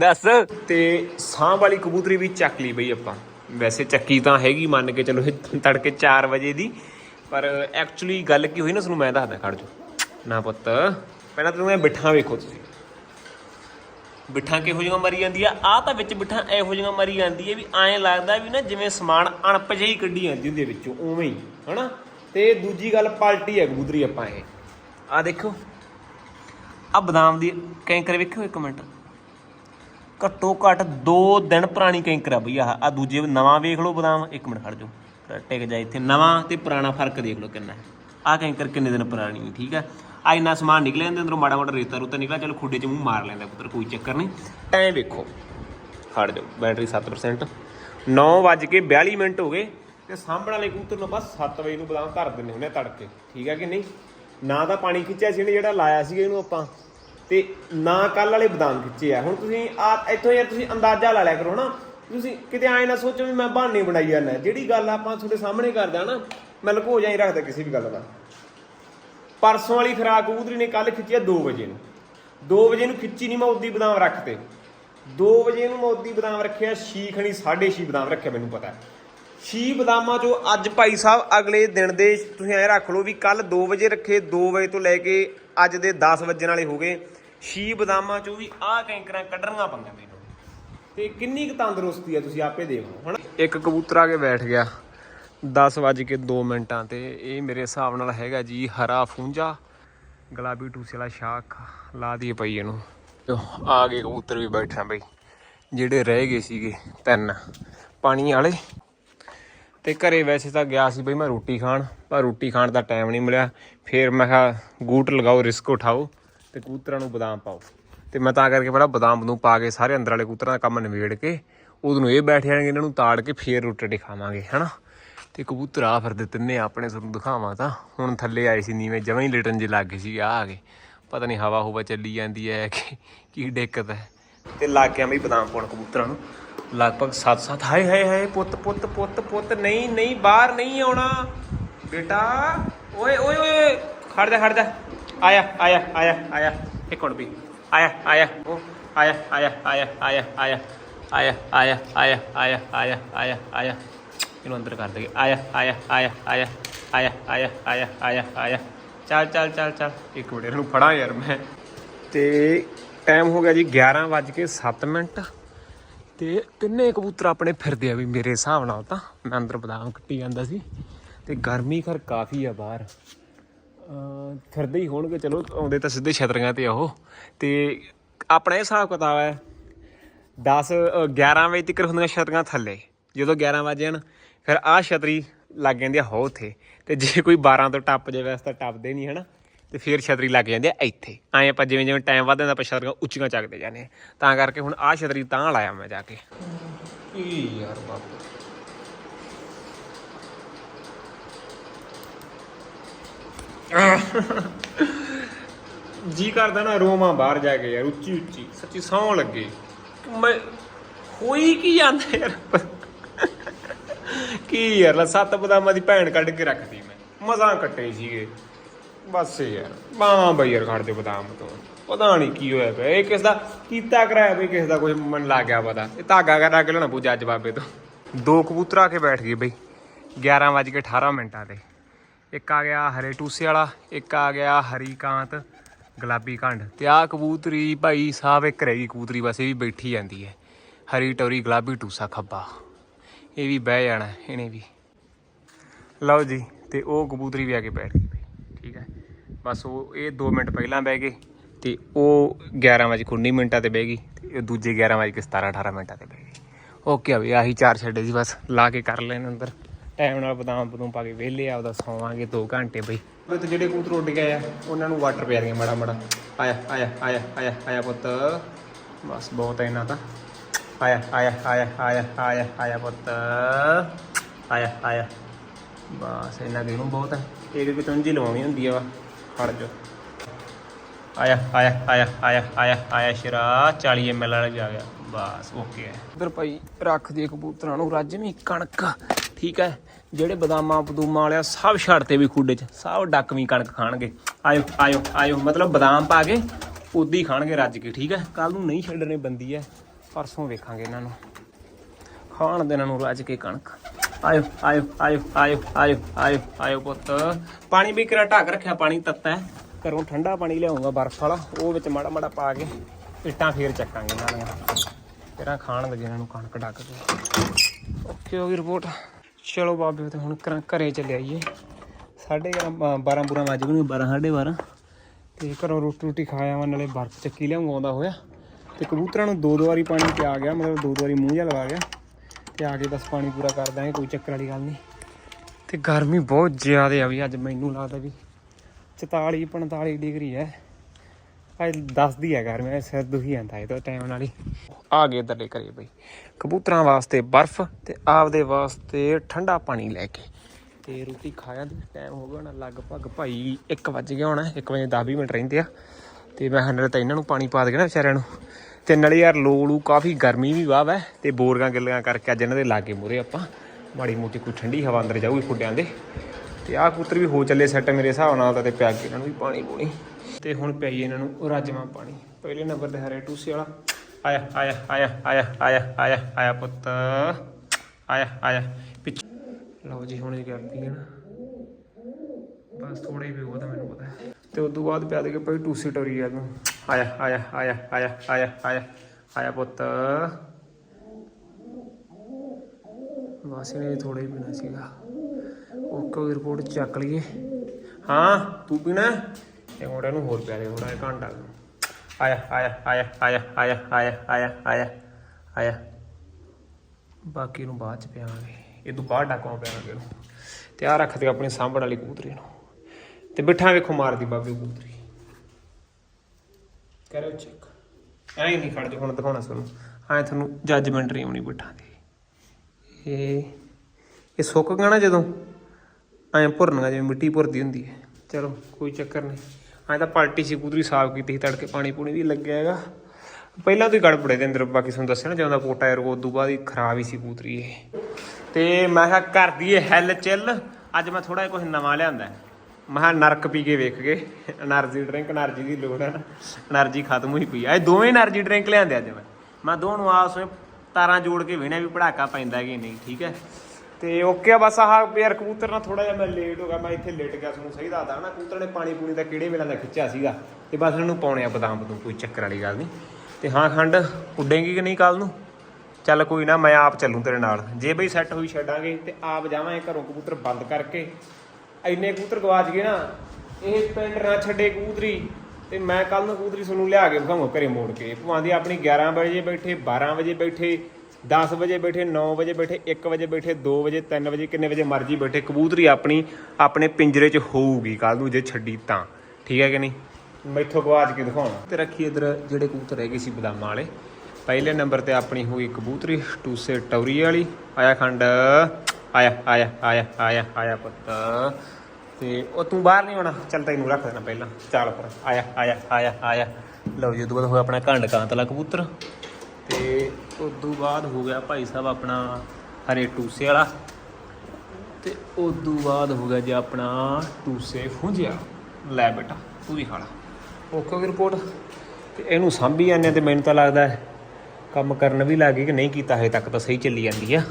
A: ਦੱਸ। ਤੇ ਸਾਂਭ ਵਾਲੀ ਕਬੂਤਰੀ ਵੀ ਚੱਕ ਲਈ ਬਈ ਆਪਾਂ। ਵੈਸੇ ਚੱਕੀ ਤਾਂ ਹੈਗੀ ਮੰਨ ਕੇ ਚਲੋ ਇਹ ਤੜਕੇ 4 ਵਜੇ ਦੀ। ਪਰ ਐਕਚੁਅਲੀ ਗੱਲ ਕੀ ਹੋਈ ਨਾ ਤੁਹਾਨੂੰ ਮੈਂ ਦੱਸਦਾ ਖੜ ਜਾ ਨਾ ਪੁੱਤ ਪਹਿਲਾਂ ਤੁਹਾਨੂੰ ਇਹ ਬਿਠਾਂ ਵੇਖੋ ਤੁਸੀਂ। ਬਿਠਾਂ ਕਿਹੋ ਜਿਹੀਆਂ ਮਰੀ ਜਾਂਦੀ ਆ? ਆ ਤਾਂ ਵਿੱਚ ਬਿਠਾਂ ਇਹੋ ਜਿਹੀਆਂ ਮਰੀ ਜਾਂਦੀ ਹੈ ਵੀ ਐਂ ਲੱਗਦਾ ਵੀ ਨਾ ਜਿਵੇਂ ਸਮਾਨ ਅਣਪ ਜਿਹੀ ਕੱਢੀ ਜਾਂਦੀ ਹੁੰਦੀ ਵਿੱਚੋਂ, ਉਵੇਂ ਹੀ, ਹਨਾ? ਤੇ ਦੂਜੀ ਗੱਲ ਪਲਟੀ ਹੈ ਕਬੂਤਰੀ ਆਪਾਂ ਇਹ। ਆ ਦੇਖੋ। ਆ ਬਦਾਮ ਦੀ ਕੈਂਕਰ ਵੇਖਿਓ ਇੱਕ ਮਿੰਟ। ਘੱਟੋ ਘੱਟ 2 ਦਿਨ ਪੁਰਾਣੀ ਕੈਂਕਰ ਆ ਬਈ ਆਹ। ਆ ਦੂਜੇ ਨਵਾਂ ਵੇਖ ਲਓ ਬਦਾਮ। ਇੱਕ ਮਿੰਟ ਖੜ ਜਾਓ। ਟਿਕ ਜਾ ਇੱਥੇ। ਨਵਾਂ ਤੇ ਪੁਰਾਣਾ ਫ਼ਰਕ ਦੇਖ ਲਓ ਕਿੰਨਾ ਹੈ। ਆ ਕੈਂਕਰ ਕਿੰਨੇ ਦਿਨ ਪੁਰਾਣੀ ਠੀਕ ਹੈ ਆ ਇੰਨਾ ਸਮਾਨ ਨਿਕਲਿਆ ਜਾਂਦੇ ਅੰਦਰੋਂ ਮਾੜਾ ਮਾੜਾ ਰੇਤਾ ਰੂਤਾ ਨਿਕਲਿਆ, ਚਲੋ ਖੁੱਡੇ 'ਚ ਮੂੰਹ ਮਾਰ ਲੈਂਦਾ ਪੁੱਤਰ, ਕੋਈ ਚੱਕਰ ਨਹੀਂ। ਟਾਈਮ ਵੇਖੋ ਖੜ ਜਾਓ ਬੈਟਰੀ 7% 9 ਵੱਜ ਕੇ 42 ਮਿੰਟ ਹੋ ਗਏ ਤੇ ਸਾਂਭਣ ਵਾਲੇ ਕਬੂਤਰ ਨੂੰ ਬਸ 7 ਵਜੇ ਨੂੰ ਬਦਾਮ ਧਰ ਦਿੰਦੇ ਹੁੰਦੇ ਆ ਤੜਕੇ, ਠੀਕ ਹੈ ਕਿ ਨਹੀਂ? ਨਾ ਤਾਂ ਪਾਣੀ ਖਿੱਚਿਆ ਸੀ ਇਹਨੇ ਜਿਹੜਾ ਲਾਇਆ ਸੀਗਾ ਇਹਨੂੰ ਆਪਾਂ,
B: ਤੇ ਨਾ ਕੱਲ ਵਾਲੇ ਬਦਾਮ ਖਿੱਚੇ ਆ। ਹੁਣ ਤੁਸੀਂ ਆ, ਇੱਥੋਂ ਯਾਰ ਤੁਸੀਂ ਅੰਦਾਜ਼ਾ ਲਾ ਲਿਆ ਕਰੋ ਨਾ, ਤੁਸੀਂ ਕਿਤੇ ਆਏ ਨਾ ਸੋਚੋ ਵੀ ਮੈਂ ਬਹਾਨੇ ਬਣਾਈ ਜਾਂਦਾ। ਜਿਹੜੀ ਗੱਲ ਆਪਾਂ ਤੁਹਾਡੇ ਸਾਹਮਣੇ ਕਰਦਾ ਨਾ, ਮੈਂ ਲੁਕੋ ਜਾਈ ਰੱਖਦਾ ਕਿਸੇ ਵੀ ਗੱਲ ਦਾ। ਪਰਸੋਂ ਵਾਲੀ ਖਰਾਕ ਕਬੂਤਰੀ ਨੇ ਕੱਲ ਖਿੱਚਿਆ 2 ਵਜੇ ਨੂੰ। 2 ਵਜੇ ਨੂੰ ਖਿੱਚੀ ਨਹੀਂ ਮੈਂ ਉਦੀ ਬਦਾਮ ਰੱਖਤੇ। 2 ਵਜੇ ਨੂੰ ਮੈਂ ਉਦੀ ਬਦਾਮ ਰੱਖਿਆ ਸ਼ੀਖਣੀ 6.5 ਬਦਾਮ ਰੱਖਿਆ ਮੈਨੂੰ ਪਤਾ। ਛੀ ਬਦਾਮਾਂ ਚੋਂ ਅੱਜ ਭਾਈ ਸਾਹਿਬ ਅਗਲੇ ਦਿਨ ਦੇ ਤੁਸੀਂ ਐ ਰੱਖ ਲਓ ਵੀ ਕੱਲ 2 ਵਜੇ ਰੱਖੇ 2 ਵਜੇ ਤੋਂ ਲੈ ਕੇ ਅੱਜ ਦੇ 10 ਵਜੇ ਵਾਲੇ ਹੋ ਗਏ। ਛੀ ਬਦਾਮਾਂ ਚੋਂ ਵੀ ਆਹ ਕੈਂਕਰਾਂ ਕੱਢਣੀਆਂ ਪੰਗਾਂ ਮੈਨੂੰ ਤੇ ਕਿੰਨੀ ਕੁ ਤੰਦਰੁਸਤੀ ਆ ਤੁਸੀਂ ਆਪੇ ਦੇਖ ਲਓ, ਹਨਾ? ਇੱਕ ਕਬੂਤਰ ਆ ਕੇ ਬੈਠ ਗਿਆ। 10 ਵਜ ਕੇ 2 ਮਿੰਟਾਂ ਤੇ ਇਹ ਮੇਰੇ ਹਿਸਾਬ ਨਾਲ ਹੈਗਾ ਜੀ ਹਰਾ ਫੂੰਜਾ ਗੁਲਾਬੀ ਟੂਸੇ ਵਾਲਾ ਸ਼ਾਖ ਲਾ ਦੀਏ ਪਈ ਇਹਨੂੰ। ਆ ਗਏ ਕਬੂਤਰ ਵੀ ਬੈਠਾ ਬਈ, ਜਿਹੜੇ ਰਹਿ ਗਏ ਸੀਗੇ ਤਿੰਨ ਪਾਣੀ ਵਾਲੇ। ਤੇ ਘਰੇ ਵੈਸੇ ਤਾਂ ਗਿਆ ਸੀ ਬਈ ਮੈਂ ਰੋਟੀ ਖਾਣ, ਪਰ ਰੋਟੀ ਖਾਣ ਦਾ ਟਾਈਮ ਨਹੀਂ ਮਿਲਿਆ। ਫੇਰ ਮੈਂ ਕਿਹਾ ਗੂਟ ਲਗਾਓ ਰਿਸਕ ਉਠਾਓ ਤੇ ਕਬੂਤਰਾਂ ਨੂੰ ਬਦਾਮ ਪਾਓ। ਤੇ ਮੈਂ ਤਾਂ ਕਰਕੇ ਪਹਿਲਾਂ ਬਦਾਮ ਬਦੂਮ ਪਾ ਕੇ ਸਾਰੇ ਅੰਦਰ ਵਾਲੇ ਕਬੂਤਰਾਂ ਦਾ ਕੰਮ ਨਿਬੇੜ ਕੇ, ਉਦੋਂ ਇਹ ਬੈਠ ਜਾਣਗੇ, ਇਹਨਾਂ ਨੂੰ ਤਾੜ ਕੇ ਫੇਰ ਰੋਟੀ ਰੋਟੀ ਖਾਵਾਂਗੇ, ਹਨਾ? ਤੇ ਕਬੂਤਰ ਆ ਫਿਰਦੇ ਤਿੰਨੇ ਆਪਣੇ ਤੁਹਾਨੂੰ ਦਿਖਾਵਾਂ ਤਾਂ ਹੁਣ ਥੱਲੇ ਆਏ ਸੀ ਨੀਵੇਂ ਜਮਾਂ ਹੀ ਲਿਟਣ ਜੇ ਲੱਗ ਗਏ ਸੀ ਆ ਆ ਗਏ ਪਤਾ ਨਹੀਂ ਹਵਾ ਹੁਵਾ ਚੱਲੀ ਜਾਂਦੀ ਹੈ ਕਿ ਕੀ ਦਿੱਕਤ ਹੈ ਤੇ ਲੱਗ ਗਿਆ ਬਈ ਬਦਾਮ ਪਾਉਣ ਕਬੂਤਰਾਂ ਨੂੰ ਲਗਭਗ 7-7 ਹਾਏ ਹਾਏ ਹਾਏ ਪੁੱਤ ਪੁੱਤ ਪੁੱਤ ਪੁੱਤ ਨਹੀਂ ਨਹੀਂ ਬਾਹਰ ਨਹੀਂ ਆਉਣਾ ਬੇਟਾ ਓਏ ਓਏ ਓਏ ਖੜ ਜਾ ਖੜ ਜਾ ਆਇਆ ਆਇਆ ਆਇਆ ਆਇਆ ਇੱਕ ਹੁਣ ਵੀ ਆਇਆ ਆਇਆ ਉਹ ਆਇਆ ਆਇਆ ਆਇਆ ਆਇਆ ਆਇਆ ਆਇਆ ਆਇਆ ਆਇਆ ਆਇਆ ਆਇਆ ਆਇਆ ਆਇਆ ਇਹਨੂੰ ਅੰਦਰ ਕਰ ਦੇਗੇ ਆਇਆ ਆਇਆ ਆਇਆ ਆਇਆ ਆਇਆ ਆਇਆ ਆਇਆ ਆਇਆ ਆਇਆ। ਚੱਲ ਚੱਲ ਚੱਲ ਚੱਲ। ਇੱਕ ਮਿੰਟ ਇਹਨੂੰ ਫੜਾਂ ਯਾਰ ਮੈਂ। ਤੇ ਟਾਈਮ ਹੋ ਗਿਆ ਜੀ 11 ਵੱਜ ਕੇ 7 ਮਿੰਟ। ਤੇ ਤਿੰਨੇ ਕਬੂਤਰ ਆਪਣੇ ਫਿਰਦੇ ਆ ਵੀ ਮੇਰੇ ਹਿਸਾਬ ਨਾਲ ਤਾਂ? ਮੈਂ ਅੰਦਰ ਬਦਾਮ ਕੱਟੀ ਜਾਂਦਾ ਸੀ। ਤੇ ਗਰਮੀ ਖਰ ਕਾਫੀ ਆ ਬਾਹਰ। ਫਿਰਦੇ ਹੀ ਹੋਣਗੇ ਚਲੋ ਆਉਂਦੇ ਤਾਂ ਸਿੱਧੇ ਛਤਰੀਆਂ ਤੇ ਆ ਉਹ। ਤੇ ਆਪਣਾ ਇਹ ਹਿਸਾਬ ਕਿਤਾਬ ਹੈ 10 ਅ, 11 ਵਜੇ ਤੱਕ ਹੁੰਦੀਆਂ ਛਤਰੀਆਂ ਥੱਲੇ। ਜਦੋਂ 11 ਵਜੇ ਜਾਣ ਫਿਰ ਆਹ ਛਤਰੀ ਲੱਗ ਜਾਂਦੀ ਆ ਹੋ ਉੱਥੇ। ਤੇ ਜੇ ਕੋਈ 12 ਤੋਂ ਟੱਪ ਜਾਵੇ ਵੈਸੇ ਤਾਂ ਟੱਪਦੇ ਨਹੀਂ ਹਨਾ? ਤੇ ਫਿਰ ਛਤਰੀ ਲੱਗ ਜਾਂਦੀ ਆ ਇੱਥੇ। ਐਂ ਆਪਾਂ ਜਿਵੇਂ ਜਿਵੇਂ ਟਾਈਮ ਵੱਧਦਾ ਆਪਾਂ ਛਤਰੀਆਂ ਉੱਚੀਆਂ ਚੱਕਦੇ ਜਾਂਦੇ ਆ। ਤਾਂ ਕਰਕੇ ਹੁਣ ਆਹ ਛਤਰੀ ਤਾਂ ਲਾਇਆ ਮੈਂ ਜਾ ਕੇ। ਕੀ ਯਾਰ ਬਾਬਾ ਜੀ ਕਰਦਾ ਨਾ ਰੋਵਾਂ ਬਾਹਰ ਜਾ ਕੇ ਯਾਰ ਉੱਚੀ ਉੱਚੀ। ਸੱਚੀ ਸੌਂ ਲੱਗੇ। ਮੈਂ ਹੋਈ ਕੀ ਜਾਂਦਾ ਯਾਰ? ਕੀ ਯਾਰ, ਲੈ ਸੱਤ ਬਦਾਮਾਂ ਦੀ ਭੈਣ ਕੱਢ ਕੇ ਰੱਖਦੀ ਮੈਂ। ਮਜ਼ਾਂ ਕੱਟੇ ਸੀਗੇ। ਬਸ ਯਾਰ, ਬਾਹਾਂ ਬਈ ਯਾਰ ਖੜਦੇ ਬਦਾਮ ਤੋਂ। ਪਤਾ ਨਹੀਂ ਕੀ ਹੋਇਆ ਪਿਆ। ਇਹ ਕਿਸ ਦਾ ਕੀਤਾ ਕਰਾਇਆ ਬਈ, ਕਿਸ ਦਾ ਕੋਈ ਮਨ ਲੱਗ ਗਿਆ ਪਤਾ। ਇਹ ਧਾਗਾ ਕਰ ਕੇ ਲੈਣਾ ਪੂਜਾ ਅੱਜ ਬਾਬੇ ਤੋਂ। ਦੋ ਕਬੂਤਰ ਆ ਕੇ ਬੈਠ ਗਏ ਬਈ। 11 ਵੱਜ ਕੇ 18 ਮਿੰਟਾਂ ਤੇ ਇੱਕ ਆ ਗਿਆ ਹਰੇ ਟੂਸੇ ਵਾਲਾ, ਇੱਕ ਆ ਗਿਆ ਹਰੀ ਕਾਂਤ, ਗੁਲਾਬੀ ਕੰਡ ਤੇ ਆ ਕਬੂਤਰੀ ਭਾਈ ਸਾਹਿਬ ਇੱਕ ਰਹਿ ਗਈ ਕਬੂਤਰੀ, ਬਸ ਇਹ ਵੀ ਬੈਠੀ ਜਾਂਦੀ ਹੈ। ਹਰੀ ਟੌਰੀ, ਗੁਲਾਬੀ ਟੂਸਾ ਖੱਬਾ। ਇਹ ਵੀ ਬਹਿ ਜਾਣਾ, ਇਹਨੇ ਵੀ। ਲਓ ਜੀ, ਤੇ ਉਹ ਕਬੂਤਰੀ ਵੀ ਆ ਕੇ ਬੈਠ ਗਈ ਠੀਕ ਹੈ? ਬਸ ਉਹ, ਇਹ 2 ਮਿੰਟ ਪਹਿਲਾਂ ਬਹਿ ਗਏ, ਤੇ ਉਹ 11 ਵਜੇ 19 ਮਿੰਟਾਂ ਤੇ ਬਹਿ ਗਈ, ਤੇ ਇਹ ਦੂਜੇ 11 ਵਜੇ 17 18 ਮਿੰਟਾਂ ਤੇ ਬਹਿ ਗਈ। ਓਕੇ ਆ ਵੀ ਆਹੀ ਚਾਰ ਛੱਡੇ ਸੀ ਬਸ ਲਾ ਕੇ ਕਰ ਲੈਣ ਅੰਦਰ। ਟਾਈਮ ਨਾਲ ਬਦਾਮ ਬਦੂਮ ਪਾ ਕੇ ਵਿਹਲੇ ਆਪਦਾ ਸੌਵਾਂਗੇ 2 ਘੰਟੇ ਬਈ। ਤੇ ਜਿਹੜੇ ਕਬੂਤਰ ਉੱਡ ਗਏ ਆ, ਉਹਨਾਂ ਨੂੰ ਵਾਟਰ ਪਿਆ ਰਹੀਆਂ ਮਾੜਾ ਮਾੜਾ ਆਇਆ ਆਇਆ ਆਇਆ ਆਇਆ ਆਇਆ ਪੁੱਤ। ਬਸ ਬਹੁਤ ਹੈ ਇਹਨਾਂ ਤਾਂ ਆਇਆ ਆਇਆ ਆਇਆ ਆਇਆ ਆਇਆ ਆਇਆ ਪੁੱਤ ਆਇਆ ਆਇਆ ਬਸ ਇਹਨਾਂ ਦੇ ਨੂੰ ਬਹੁਤ ਹੈ ਇੱਕ ਇੱਕ ਚੁੰਝੀ ਲਵਾਉਣੀ ਹੁੰਦੀ ਆ ਵਾ ਫੜ ਜੋ ਆਇਆ ਆਇਆ ਆਇਆ ਆਇਆ ਆਇਆ ਆਇਆ ਸ਼ਰਾ 40 ml ਵਾਲਾ ਜਾ ਗਿਆ ਬਸ ਓਕੇ ਹੈ ਇਧਰ ਭਾਈ ਰੱਖ ਦੇ ਕਬੂਤਰਾਂ ਨੂੰ ਰੱਜਵੀਂ ਕਣਕ ਠੀਕ ਹੈ ਜਿਹੜੇ ਬਦਾਮਾਂ ਬਦੂਮਾਂ ਵਾਲਿਆ ਸਭ ਛੱਡਤੇ ਵੀ ਖੁੱਡੇ 'ਚ ਸਭ ਡੱਕਵੀਂ ਕਣਕ ਖਾਣਗੇ ਆਇਓ ਆਇਓ ਆਇਓ ਮਤਲਬ ਬਦਾਮ ਪਾ ਕੇ ਉਦੀ ਖਾਣਗੇ ਰੱਜ ਕੇ ਠੀਕ ਹੈ ਕੱਲ ਨੂੰ ਨਹੀਂ ਛੱਡਣੇ ਬੰਦੀ ਹੈ ਪਰਸੋਂ ਵੇਖਾਂਗੇ ਇਹਨਾਂ ਨੂੰ। ਖਾਣ ਦੇ ਇਹਨਾਂ ਨੂੰ ਰੱਜ ਕੇ ਕਣਕ। ਆਇਓ ਆਇਓ ਆਇਓ ਆਇਓ ਆਇਓ ਆਇਓ ਆਇਓ ਪੁੱਤ। ਪਾਣੀ ਵੀ ਕਿਰਾ ਢੱਕ ਰੱਖਿਆ, ਪਾਣੀ ਤੱਤਾ ਹੈ। ਘਰੋਂ ਠੰਡਾ ਪਾਣੀ ਲਿਆਉਂਗਾ ਬਰਫ਼ ਵਾਲਾ, ਉਹ ਵਿੱਚ ਮਾੜਾ ਮਾੜਾ ਪਾ ਕੇ ਇੱਟਾਂ ਫੇਰ ਚੱਕਾਂਗੇ ਇਹਨਾਂ ਦੀਆਂ। ਤੇਰਾ ਖਾਣ ਲੱਗੇ ਇਹਨਾਂ ਨੂੰ ਕਣਕ ਢੱਕ ਕੇ। ਓਕੇ, ਹੋ ਗਈ ਰਿਪੋਰਟ ਚਲੋ ਬਾਬੇ, ਤੇ ਹੁਣ ਘਰਾਂ ਘਰੇ ਚੱਲੇ ਆਈਏ। ਸਾਢੇ 11 12 ਬੁਰਾ ਵੱਜ ਗਏ 12 ਸਾਢੇ 12 ਤੇ ਘਰੋਂ ਰੋਟੀ ਰੋਟੀ ਖਾਇਆ ਵਾ ਨਾਲੇ ਬਰਫ਼ ਚੱਕੀ ਲਿਆਉਂਗਾ, ਆਉਂਦਾ ਹੋਇਆ। ਤੇ ਕਬੂਤਰਾਂ ਨੂੰ ਦੋ ਦੋ ਵਾਰੀ ਪਾਣੀ ਪਿਆ ਗਿਆ, ਮਤਲਬ ਦੋ ਦੋ ਵਾਰੀ ਮੂੰਹ ਜਿਹਾ ਲਵਾ ਗਿਆ ਤੇ ਆ ਕੇ ਬਸ ਪਾਣੀ ਪੂਰਾ ਕਰ ਦਾਂਗੇ ਕੋਈ ਚੱਕਰ ਵਾਲੀ ਗੱਲ ਨਹੀਂ। ਤੇ ਗਰਮੀ ਬਹੁਤ ਜ਼ਿਆਦਾ ਆ ਵੀ ਅੱਜ ਮੈਨੂੰ ਲੱਗਦਾ ਵੀ 44 45 ਡਿਗਰੀ ਹੈ। ਅੱਜ ਦੱਸਦੀ ਹੈ ਗਰਮੀ ਸਿਰ ਦੁਖੀ ਜਾਂਦਾ ਇਹ ਤਾਂ ਟਾਈਮ ਨਾਲ ਹੀ। ਆ ਗਏ ਇੱਧਰਲੇ ਘਰੇ ਬਈ। ਕਬੂਤਰਾਂ ਵਾਸਤੇ ਬਰਫ਼ ਤੇ ਆਪਦੇ ਵਾਸਤੇ ਠੰਡਾ ਪਾਣੀ ਲੈ ਕੇ। ਤੇ ਰੋਟੀ ਖਾਇਆ ਤੇ ਟਾਈਮ ਹੋ ਗਿਆ ਨਾ ਲਗਭਗ ਭਾਈ 1 ਵਜ ਗਿਆ ਹੋਣਾ 1 ਵਜੇ 10 20 ਮਿੰਟ ਰਹਿੰਦੇ ਆ। ਤੇ ਮੈਂ ਹੰਨਰ ਤਾਂ ਇਹਨਾਂ ਨੂੰ ਪਾਣੀ ਪਾ ਦੇ ਨਾ ਵਿਚਾਰਿਆਂ ਨੂੰ। ਤੇ ਨਾਲੇ ਯਾਰ ਲੋੜੂ ਕਾਫੀ ਗਰਮੀ ਵੀ ਵਾਹ ਵੈ। ਤੇ ਬੋਰਗਾਂ ਗਿੱਲੀਆਂ ਕਰਕੇ ਅੱਜ ਇਹਨਾਂ ਦੇ ਲਾਗੇ ਮੂਰੇ ਆਪਾਂ ਮਾੜੀ ਮੋਟੀ ਕੋਈ ਠੰਡੀ ਹਵਾ ਅੰਦਰ ਜਾਊਗੀ ਫੁੱਡਿਆਂ ਦੇ। ਤੇ ਆਹ ਕੂਤਰ ਵੀ ਹੋ ਚੱਲੇ ਸੈੱਟ ਮੇਰੇ ਹਿਸਾਬ ਨਾਲ ਤਾਂ ਤੇ ਪਿਆ ਕੇ ਇਹਨਾਂ ਨੂੰ ਵੀ ਪਾਣੀ ਪੂਣੀ। ਤੇ ਹੁਣ ਪਿਆਈਏ ਇਹਨਾਂ ਨੂੰ ਰਾਜਮਾ ਪਾਣੀ। ਪਹਿਲੇ ਨੰਬਰ ਤੇ ਹਰੇ ਟੂਸੇ ਵਾਲਾ। ਆਇਆ ਆਇਆ ਆਇਆ ਆਇਆ ਆਇਆ ਆਇਆ ਆਇਆ ਪੁੱਤ। ਆਇਆ ਆਇਆ, ਪਿੱਛੇ। ਲਓ ਜੀ, ਹੁਣ ਇਹ ਕਰਦੀ ਹੈ ਨਾ। ਬਸ ਥੋੜਾ ਹੀ ਪਿਓ ਤਾਂ ਮੈਨੂੰ ਪਤਾ ਹੈ ਤੇ ਉਸ ਤੋਂ ਬਾਅਦ ਪਿਆ ਦੇ ਕੇ ਭਾਈ ਟੂ ਸੀਟਰ ਆ ਨੂੰ ਆਇਆ ਆਇਆ ਆਇਆ ਆਇਆ ਆਇਆ ਆਇਆ ਆਇਆ ਪੁੱਤ ਬਸ ਇਹਨੇ ਥੋੜਾ ਹੀ ਪੀਣਾ ਸੀਗਾ ਓਕੇ ਰਿਪੋਰਟ ਚੱਕ ਲਈਏ ਹਾਂ ਤੂੰ ਪੀਣਾ ਇਹ ਮੁੰਡੇ ਨੂੰ ਹੋਰ ਪਿਆ ਦੇ ਥੋੜਾ ਜਿਹਾ ਘੰਟਾ ਆਇਆ ਆਇਆ ਆਇਆ ਆਇਆ ਆਇਆ ਆਇਆ ਆਇਆ ਆਇਆ ਆਇਆ ਬਾਕੀ ਨੂੰ ਬਾਅਦ ਚ ਪਿਆਵਾਂਗੇ ਇਹ ਤੋਂ ਬਾਅਦ ਡਾਕੋਂ ਪਿਆਵਾਂਗੇ ਇਹਨੂੰ ਤੇ ਆ ਰੱਖ ਦੇ ਆਪਣੀ ਸਾਂਭਣ ਵਾਲੀ ਕਬੂਤਰੀ ਨੂੰ ਤੇ ਬਿੱਠਾ ਵੇਖੋ ਮਾਰਦੀ ਬਾਬੇ ਕਬੂਤਰੀ। ਕਰੋ ਚੈੱਕ ਐਂ ਨਹੀਂ ਖੜ ਜਾ ਹੁਣ ਦਿਖਾਉਣਾ ਤੁਹਾਨੂੰ। ਐਂ ਤੁਹਾਨੂੰ ਜੱਜਮੈਂਟ ਨਹੀਂ ਆਉਣੀ ਬਿੱਠਾ ਦੀ ਇਹ ਇਹ ਸੁੱਕ ਗਿਆ ਨਾ ਜਦੋਂ? ਐਂ ਭੁਰਨਗਾ ਜਿਵੇਂ ਮਿੱਟੀ ਭੁਰਦੀ ਹੁੰਦੀ ਹੈ। ਚਲੋ, ਕੋਈ ਚੱਕਰ ਨਹੀਂ। ਐਂ ਤਾਂ ਪਲਟੀ ਸੀ, ਕਬੂਤਰੀ ਸਾਫ਼ ਕੀਤੀ ਸੀ, ਤੜਕੇ ਪਾਣੀ ਪੂਣੀ ਵੀ ਲੱਗਿਆ ਹੈਗਾ। ਪਹਿਲਾਂ ਤੋਂ ਹੀ ਗੜਬੜੇ ਦੇ ਅੰਦਰ, ਬਾਕੀ ਤੁਹਾਨੂੰ ਦੱਸਿਆ ਨਾ, ਜਦੋਂ ਦਾ ਪੋਟਾ ਯਾਰ ਉਦੋਂ ਬਾਅਦ ਹੀ ਖਰਾਬ ਹੀ ਸੀ ਕਬੂਤਰੀ ਇਹ। ਤੇ ਮੈਂ ਕਿਹਾ ਕਰਦੀ ਏ ਹੈਲ ਚਿੱਲ ਅੱਜ ਮੈਂ ਥੋੜਾ ਜਿਹਾ ਕੁਝ ਨਵਾਂ ਲਿਆਂਦਾ। ਮਹਾ ਨਰਕ ਪੀ ਕੇ ਵੇਖ ਕੇ એનર્ਜੀ ਡਰਿੰਕ એનર્ਜੀ ਦੀ ਲੋੜ ਹੈ ਨਾ। એનર્ਜੀ ਖਤਮ ਹੋਈ ਪਈ ਆ। ਇਹ ਦੋਵੇਂ એનર્ਜੀ ਡਰਿੰਕ ਲਿਆਂਦੇ ਅੱਜ ਮੈਂ। ਮੈਂ ਦੋਵਾਂ ਨੂੰ ਆਪਸ ਵਿੱਚ ਤਾਰਾਂ ਜੋੜ ਕੇ ਵੇਣਾ ਵੀ ਪੜਾਕਾ ਪੈਂਦਾ ਕਿ ਨਹੀਂ, ਠੀਕ ਹੈ? ਤੇ ਓਕੇ ਬਸ ਆਹ ਯਾਰ ਕਬੂਤਰ ਨਾਲ ਥੋੜਾ ਜਿਹਾ ਮੈਂ ਲੇਟ ਹੋ ਗਿਆ। ਮੈਂ ਇੱਥੇ ਲੇਟ ਗਿਆ, ਤੁਹਾਨੂੰ ਸਹੀ ਦੱਸਦਾ ਨਾ ਕਬੂਤਰ ਨੇ ਪਾਣੀ ਪੂਣੀ ਦਾ ਕਿਹੜੇ ਵੇਲੇ ਦਾ ਖਿੱਚਿਆ ਸੀਗਾ। ਤੇ ਬਸ ਇਹਨੂੰ ਪਾਉਣੇ ਆ ਬਦਾਮ ਬਦੂ ਕੋਈ ਚੱਕਰ ਵਾਲੀ ਗੱਲ ਨਹੀਂ। ਤੇ ਹਾਂ ਖੰਡ, ਉੱਡੇਗੀ ਕਿ ਨਹੀਂ ਕੱਲ ਨੂੰ? ਚੱਲ ਕੋਈ ਨਾ, ਮੈਂ ਆਪ ਚੱਲੂ ਤੇਰੇ ਨਾਲ। ਜੇ ਬਈ ਸੈੱਟ ਹੋਈ ਛੱਡਾਂਗੇ ਤੇ ਆਪ ਜਾਵਾਂਗੇ ਘਰੋਂ ਕਬੂਤਰ ਬੰਦ ਕਰਕੇ। ਇੰਨੇ ਕਬੂਤਰ ਗਵਾਚ ਗਏ ਨਾ, ਇਹ ਪਿੰਡ ਨਾ ਛੱਡੇ ਕਬੂਤਰੀ, ਤੇ ਮੈਂ ਕੱਲ ਨੂੰ ਕਬੂਤਰੀ ਤੁਹਾਨੂੰ ਲਿਆ ਕੇ ਵਿਖਾਵਾਂ ਘਰੇ ਮੋੜ ਕੇ। ਭਾਵੇਂ ਦੀ ਆਪਣੀ 11 ਵਜੇ ਬੈਠੇ 12 ਵਜੇ ਬੈਠੇ 10 ਵਜੇ ਬੈਠੇ 9 ਵਜੇ ਬੈਠੇ 1 ਵਜੇ ਬੈਠੇ 2 ਵਜੇ 3 ਵਜੇ, ਕਿੰਨੇ ਵਜੇ ਮਰਜ਼ੀ ਬੈਠੇ, ਕਬੂਤਰੀ ਆਪਣੀ, ਆਪਣੇ ਪਿੰਜਰੇ 'ਚ ਹੋਊਗੀ ਕੱਲ ਨੂੰ ਜੇ ਛੱਡੀ ਤਾਂ। ਠੀਕ ਹੈ ਕਿ ਨਹੀਂ? ਮੈਥੋਂ ਗਵਾਚ ਕੇ ਦਿਖਾਉਣਾ। ਤੇ ਰੱਖੀ ਇਧਰ ਜਿਹੜੇ ਕਬੂਤਰ ਰਹਿ ਗਏ ਸੀ ਬਦਾਮਾਂ ਵਾਲੇ। ਪਹਿਲੇ ਨੰਬਰ ਤੇ ਆਪਣੀ ਹੋਈ ਕਬੂਤਰੀ, ਟੂਸੇ ਟੌਰੀ ਵਾਲੀ। ਆਇਆ ਖੰਡ। ਆਇਆ ਆਇਆ ਆਇਆ ਆਇਆ ਆਇਆ ਪੁੱਤ। ਤੇ ਉਹ ਤੂੰ ਬਾਹਰ ਨਹੀਂ ਆਉਣਾ। ਚੱਲ ਤੈਨੂੰ ਰੱਖ ਦੇਣਾ ਪਹਿਲਾਂ। ਚੱਲ ਪਰ ਆਇਆ ਆਇਆ ਆਇਆ ਆਇਆ। ਲਓ ਜੀ, ਉਦੋਂ ਬਾਅਦ ਹੋਇਆ ਆਪਣਾ ਘੰਡ ਕਾਂਤਲਾ ਕਬੂਤਰ। ਤੇ ਉਦੋਂ ਬਾਅਦ ਹੋ ਗਿਆ ਭਾਈ ਸਾਹਿਬ ਆਪਣਾ ਹਰੇ ਟੂਸੇ ਵਾਲਾ। ਤੇ ਉਦੋਂ ਬਾਅਦ ਹੋ ਗਿਆ ਜੀ ਆਪਣਾ ਟੂਸੇ ਫੁੰਝਿਆ। ਲੈ ਬੇਟਾ, ਤੂੰ ਵੀ ਖਾ ਲਾ। ਓਕੇ ਦੀ ਰਿਪੋਰਟ ਤੇ ਇਹਨੂੰ ਸਾਂਭੀ ਜਾਂਦੇ ਆ ਤੇ ਮੈਨੂੰ ਤਾਂ ਲੱਗਦਾ ਕੰਮ ਕਰਨ ਵੀ ਲੱਗ ਗਏ ਕਿ ਨਹੀਂ ਕੀਤਾ ਹਜੇ ਤੱਕ ਤਾਂ ਸਹੀ ਚੱਲੀ ਜਾਂਦੀ ਆ।